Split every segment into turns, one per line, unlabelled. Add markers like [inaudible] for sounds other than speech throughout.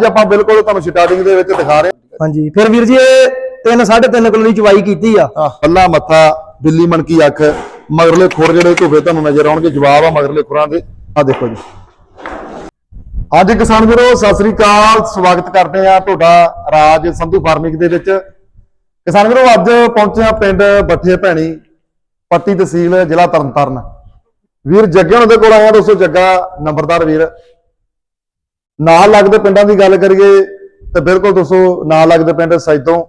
ਅੱਜ ਆਪਾਂ ਬਿਲਕੁਲ ਤੁਹਾਨੂੰ ਸਟਾਰਟਿੰਗ ਦੇ ਵਿੱਚ ਦਿਖਾ ਰਹੇ
ਹਾਂਜੀ ਫਿਰ ਵੀਰ ਜੀ ਇਹ 3 3.5 ਕਿਲੋ ਦੀ ਚਵਾਈ ਕੀਤੀ ਆ।
ਹਾਂ ਅੱਲਾ ਮੱਥਾ ਬਿੱਲੀ ਮਣਕੀ ਅੱਖ ਮਗਰਲੇ ਖੁਰ ਜਿਹੜੇ ਧੁਫੇ ਤੁਹਾਨੂੰ ਨਜ਼ਰ ਆਉਣਗੇ ਜਵਾਬ ਆ ਮਗਰਲੇ ਖੁਰਾਂ ਦੇ। ਆ ਦੇਖੋ ਜੀ। ਅੱਜ ਕਿਸਾਨ ਵੀਰੋ ਸਤਿ ਸ੍ਰੀ ਅਕਾਲ ਸਵਾਗਤ ਕਰਦੇ ਆ ਤੁਹਾਡਾ ਰਾਜ ਸੰਧੂ ਫਾਰਮਿੰਗ ਦੇ ਵਿੱਚ। ਕਿਸਾਨ ਵੀਰੋ ਅੱਜ ਪਹੁੰਚੇ ਆ ਪਿੰਡ ਬੱਠੇ ਭੈਣੀ ਪੱਟੀ ਤਹਿਸੀਲ ਜ਼ਿਲ੍ਹਾ ਤਰਨਤਾਰਨ। ਵੀਰ ਜੱਗੇ ਉਹਨਾਂ ਦੇ ਕੋਲ ਆਇਆ ਦੋਸਤੋ ਜੱਗਾ ਨੰਬਰਦਾਰ ਵੀਰ। ਨਾਲ ਲੱਗਦੇ ਪਿੰਡਾਂ ਦੀ ਗੱਲ ਕਰੀਏ ਤੇ ਬਿਲਕੁਲ ਦੋਸਤੋ ਨਾਲ ਲੱਗਦੇ ਪਿੰਡ ਸੈਦੋਂ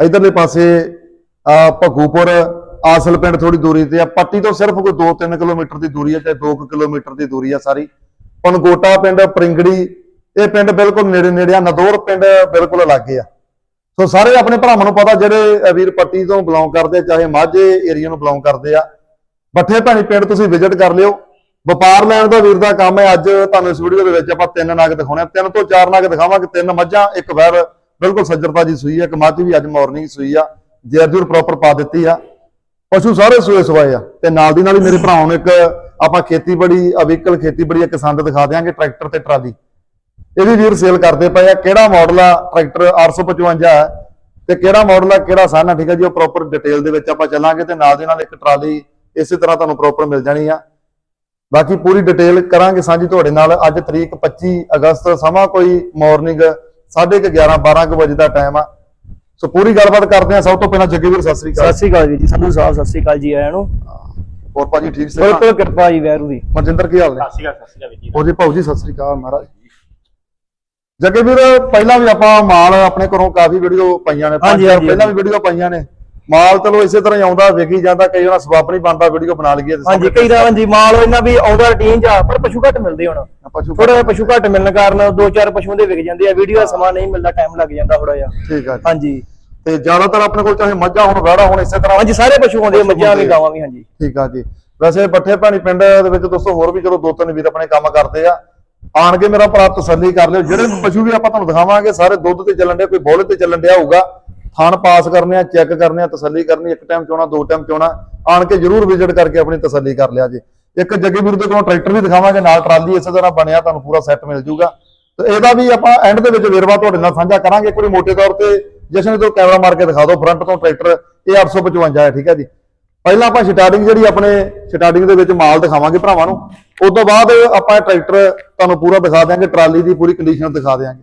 ਇਧਰਲੇ ਪਾਸੇ ਆ ਭਗੂਪੁਰ, ਆਸਲ ਪਿੰਡ ਥੋੜੀ ਦੂਰੀ ਤੇ ਆ। ਪੱਟੀ ਤੋਂ ਸਿਰਫ ਕੋਈ 2-3 ਕਿਲੋਮੀਟਰ ਦੀ ਦੂਰੀ ਹੈ ਚਾਹੇ 2 ਕਿਲੋਮੀਟਰ ਦੀ ਦੂਰੀ ਆ ਸਾਰੀ। ਪਨਗੋਟਾ ਪਿੰਡ, ਪਰਿੰਗੜੀ, ਇਹ ਪਿੰਡ ਬਿਲਕੁਲ ਨੇੜੇ ਨੇੜੇ ਆ। ਨਦੌਰ ਪਿੰਡ ਬਿਲਕੁਲ ਲਾਗੇ ਆ। ਸੋ ਸਾਰੇ ਆਪਣੇ ਭਰਾਵਾਂ ਨੂੰ ਪਤਾ, ਜਿਹੜੇ ਵੀਰ ਪੱਟੀ ਤੋਂ ਬਿਲੋਂਗ ਕਰਦੇ ਚਾਹੇ ਮਾਝੇ ਏਰੀਆ ਨੂੰ ਬਿਲੋਂਗ ਕਰਦੇ ਆ। ਬੱਠੇ ਭੈਣੀ ਪਿੰਡ ਤੁਸੀਂ ਵਿਜ਼ਿਟ ਕਰ ਲਿਓ। ਵਪਾਰ ਲੈਣ ਦਾ ਵੀਰ ਦਾ ਕੰਮ ਹੈ, ਅੱਜ ਤੁਹਾਨੂੰ ਇਸ ਵੀਡੀਓ ਦੇ ਵਿੱਚ ਆਪਾਂ ਤਿੰਨ ਨਗ ਦਿਖਾਉਣੇ ਆ। ਤਿੰਨ ਤੋਂ ਚਾਰ ਨਗ ਦਿਖਾਵਾਂਗੇ, ਤਿੰਨ ਮੱਝਾਂ, ਇੱਕ ਵੈਰ। ਬਿਲਕੁਲ ਸੱਜਰਤਾ ਜੀ ਸੂਈ ਹੈ ਇੱਕ ਮੱਝ ਵੀ ਅੱਜ ਮਾਰਨਿੰਗ ਸੂਈ ਆ। ਜੇਰਜੂਰ ਪ੍ਰੋਪਰ ਪਾ ਦਿੱਤੀ ਆ। ਪਸ਼ੂ ਸਾਰੇ ਸੂਏ ਸਵਾਏ ਆ। ਤੇ ਨਾਲ ਦੀ ਨਾਲ ਹੀ ਮੇਰੇ ਭਰਾਵਾਂ ਨੂੰ ਇੱਕ ਆਪਾਂ ਖੇਤੀਬਾੜੀ ਅਵਿਕਲ ਖੇਤੀਬਾੜੀ ਇੱਕ ਸੰਦ ਦਿਖਾ ਦਿਆਂਗੇ ਟਰੈਕਟਰ ਤੇ ਟਰਾਲੀ। ਇਹ ਵੀ ਵੀਰ ਸੇਲ ਕਰਦੇ ਪਏ ਆ। ਕਿਹੜਾ ਮਾਡਲ ਆ? ਟਰੈਕਟਰ 855 ਹੈ। ਤੇ ਕਿਹੜਾ ਮਾਡਲ ਆ, ਕਿਹੜਾ ਸਾਨ ਆ? ਠੀਕ ਹੈ ਜੀ, ਉਹ ਪ੍ਰੋਪਰ ਡਿਟੇਲ ਦੇ ਵਿੱਚ ਆਪਾਂ ਚੱਲਾਂਗੇ ਤੇ ਨਾਲ ਦੇ ਨਾਲ ਇੱਕ ਟਰਾਲੀ ਇਸੇ ਤਰ੍ਹਾਂ ਤੁਹਾਨੂੰ ਪ੍ਰੋਪਰ ਮਿਲ ਜਾਣੀ ਆ। ਬਾਕੀ ਪੂਰੀ ਡਿਟੇਲ ਕਰਾਂਗੇ ਸਾਂਝੀ ਤੁਹਾਡੇ ਨਾਲ। ਅੱਜ ਤਰੀਕ 25 ਅਗਸਤ ਸਮਾਂ ਕੋਈ ਮਾਰਨਿੰਗ 11:30 12 ਕੁ ਵਜੇ ਦਾ ਟਾਈਮ ਆ। ਸੋ ਪੂਰੀ ਗੱਲਬਾਤ ਕਰਦੇ ਆ ਸਭ ਤੋਂ ਪਹਿਲਾਂ ਜੱਗੇ ਵੀਰ ਸਤਿ ਸ੍ਰੀ ਅਕਾਲ।
ਸਤਿ ਸ੍ਰੀ ਅਕਾਲ ਵੀਰ ਜੀ। ਸੰਧੂ ਸਾਹਿਬ ਸਤਿ ਸ੍ਰੀ ਅਕਾਲ ਜੀ ਆਇਆਂ ਨੂੰ।
ਹੋਰ ਭਾਜੀ ਠੀਕ ਸੇ
ਬਿਲਕੁਲ ਕਿਰਪਾ ਜੀ ਵੈਰੂ ਦੀ।
ਮਨਜਿੰਦਰ ਕੀ ਹਾਲ ਨੇ?
ਸਤਿ ਸ਼੍ਰੀ ਅਕਾਲ ਸਤਿ ਸ਼੍ਰੀ ਅਕਾਲ ਵੀਰ ਜੀ।
ਹੋਰ ਜੀ ਭਾਊ ਜੀ ਸਤਿ ਸ੍ਰੀ ਅਕਾਲ ਮਹਾਰਾਜ। ਜੱਗੇ ਵੀਰ ਪਹਿਲਾਂ ਵੀ ਆਪਾਂ ਮਾਲ ਆਪਣੇ ਘਰੋਂ ਕਾਫੀ ਵੀਡੀਓ ਪਾਈਆਂ ਨੇ। ਪੰਜ ਪਹਿਲਾਂ ਵੀ ਵੀਡੀਓ ਪਾਈਆਂ ਨੇ। ਮਾਲ ਚਲੋ ਇਸੇ ਤਰ੍ਹਾਂ ਹੀ ਆਉਂਦਾ ਵਿਕੀ ਜਾਂਦਾ ਕਈ ਵਾਰ ਸਵਾਪ ਨਹੀਂ ਬਣਦਾ ਵੀਡੀਓ ਬਣਾ ਲਈਏ ਤੇ
ਹਾਂਜੀ ਕਈ ਦਾ ਹਾਂਜੀ ਮਾਲ ਇਹਨਾਂ ਵੀ ਆਉਂਦਾ ਰੂਟੀਨ ਚ ਆ ਪਰ ਪਸ਼ੂ ਘੱਟ ਮਿਲਦੇ ਹੁਣ।
ਪਸ਼ੂ
ਥੋੜਾ ਪਸ਼ੂ ਘੱਟ ਮਿਲਣ ਕਾਰਨ ਦੋ ਚਾਰ ਪਸ਼ੂਆਂ ਦੇ ਵਿਕ ਜਾਂਦੇ ਆ ਵੀਡੀਓ ਦਾ ਸਮਾਂ ਨਹੀਂ ਮਿਲਦਾ ਟਾਈਮ ਲੱਗ ਜਾਂਦਾ ਥੋੜਾ ਜਿਹਾ।
ਠੀਕ ਆ ਜੀ।
ਹਾਂਜੀ।
ਤੇ ਜ਼ਿਆਦਾਤਰ ਆਪਣੇ ਕੋਲ ਚਾਹੇ ਮੱਝਾਂ ਹੁਣ ਵੜਾ ਹੁਣ ਇਸੇ ਤਰ੍ਹਾਂ
ਹਾਂਜੀ ਸਾਰੇ ਪਸ਼ੂ ਆਉਂਦੇ ਆ ਮੱਝਾਂ ਵੀ ਗਾਵਾਂ ਵੀ ਹਾਂਜੀ।
ਠੀਕ ਆ ਜੀ। ਵੈਸੇ ਬੱਠੇ ਭਾਣੀ ਪਿੰਡ ਦੇ ਵਿੱਚ ਦੋਸਤੋ ਹੋਰ ਵੀ ਚਲੋ ਦੋ ਤਿੰਨ ਵੀਰ ਆਪਣੇ ਕੰਮ ਕਰਦੇ ਆ। ਆਣ ਕੇ ਮੇਰਾ ਭਰਾ ਤਸੱਲੀ ਕਰ ਲਿਓ। ਜਿਹੜੇ [laughs] ਪਸ਼ੂ ਵੀ ਆਪਾਂ ਤੁਹਾਨੂੰ ਦਿਖਾਵਾਂਗੇ ਸਾਰੇ ਦੁੱਧ ਤੇ ਚੱਲਣ ਦੇ ਕੋਈ ਬੋਲੇ ਤੇ ਚੱਲਣ ਡਿਆ ਹੋਊਗਾ। ਥਣ ਪਾਸ ਕਰਨੇ ਆ, ਚੈੱਕ ਕਰਨੇ ਆ, ਤਸੱਲੀ ਕਰਨੀ, ਇੱਕ ਟਾਈਮ ਚੋਣਾ, ਦੋ ਟਾਈਮ ਚੋਣਾ, ਆਣ ਕੇ ਜਰੂਰ ਵਿਜ਼ਿਟ ਕਰਕੇ ਆਪਣੀ ਤਸੱਲੀ ਕਰ ਲਿਆ ਜੇ। ਇੱਕ ਜੱਗੇ ਵੀਰ ਦੇ ਕੋਲੋਂ ਟਰੈਕਟਰ ਵੀ ਦਿਖਾਵਾਂਗੇ, ਨਾਲ ਟਰਾਲੀ ਇਸੇ ਤਰ੍ਹਾਂ ਬਣਿਆ, ਤੁਹਾਨੂੰ ਪੂਰਾ ਸੈੱਟ ਮਿਲ ਜੂਗਾ। ਤੇ ਇਹਦਾ ਵੀ ਆਪਾਂ ਐਂਡ ਦੇ ਵਿੱਚ ਵੇਰਵਾ ਤੁਹਾਡੇ ਨਾਲ ਸਾਂਝਾ ਕਰਾਂਗੇ। ਕੋਈ ਮੋਟੇ ਤੌਰ ਤੇ ਜਸ਼ਨ ਤੋਂ ਕੈਮਰਾ ਮਾਰ ਕੇ ਦਿਖਾ ਦਿਓ ਫਰੰਟ ਤੋਂ ਟਰੈਕਟਰ, ਇਹ 855 ਹੈ, ਠੀਕ ਹੈ ਜੀ। ਪਹਿਲਾਂ ਆਪਾਂ ਸਟਾਰਟਿੰਗ ਜਿਹੜੀ ਆਪਣੇ ਸਟਾਰਟਿੰਗ ਦੇ ਵਿੱਚ ਮਾਲ ਦਿਖਾਵਾਂਗੇ ਭਰਾਵਾਂ ਨੂੰ। ਉਸ ਤੋਂ ਬਾਅਦ ਆਪਾਂ ਇਹ ਟਰੈਕਟਰ ਤੁਹਾਨੂੰ ਪੂਰਾ ਦਿਖਾ ਦਿਆਂਗੇ, ਟਰਾਲੀ ਦੀ ਪੂਰੀ ਕੰਡੀਸ਼ਨ ਦਿਖਾ ਦਿਆਂਗੇ।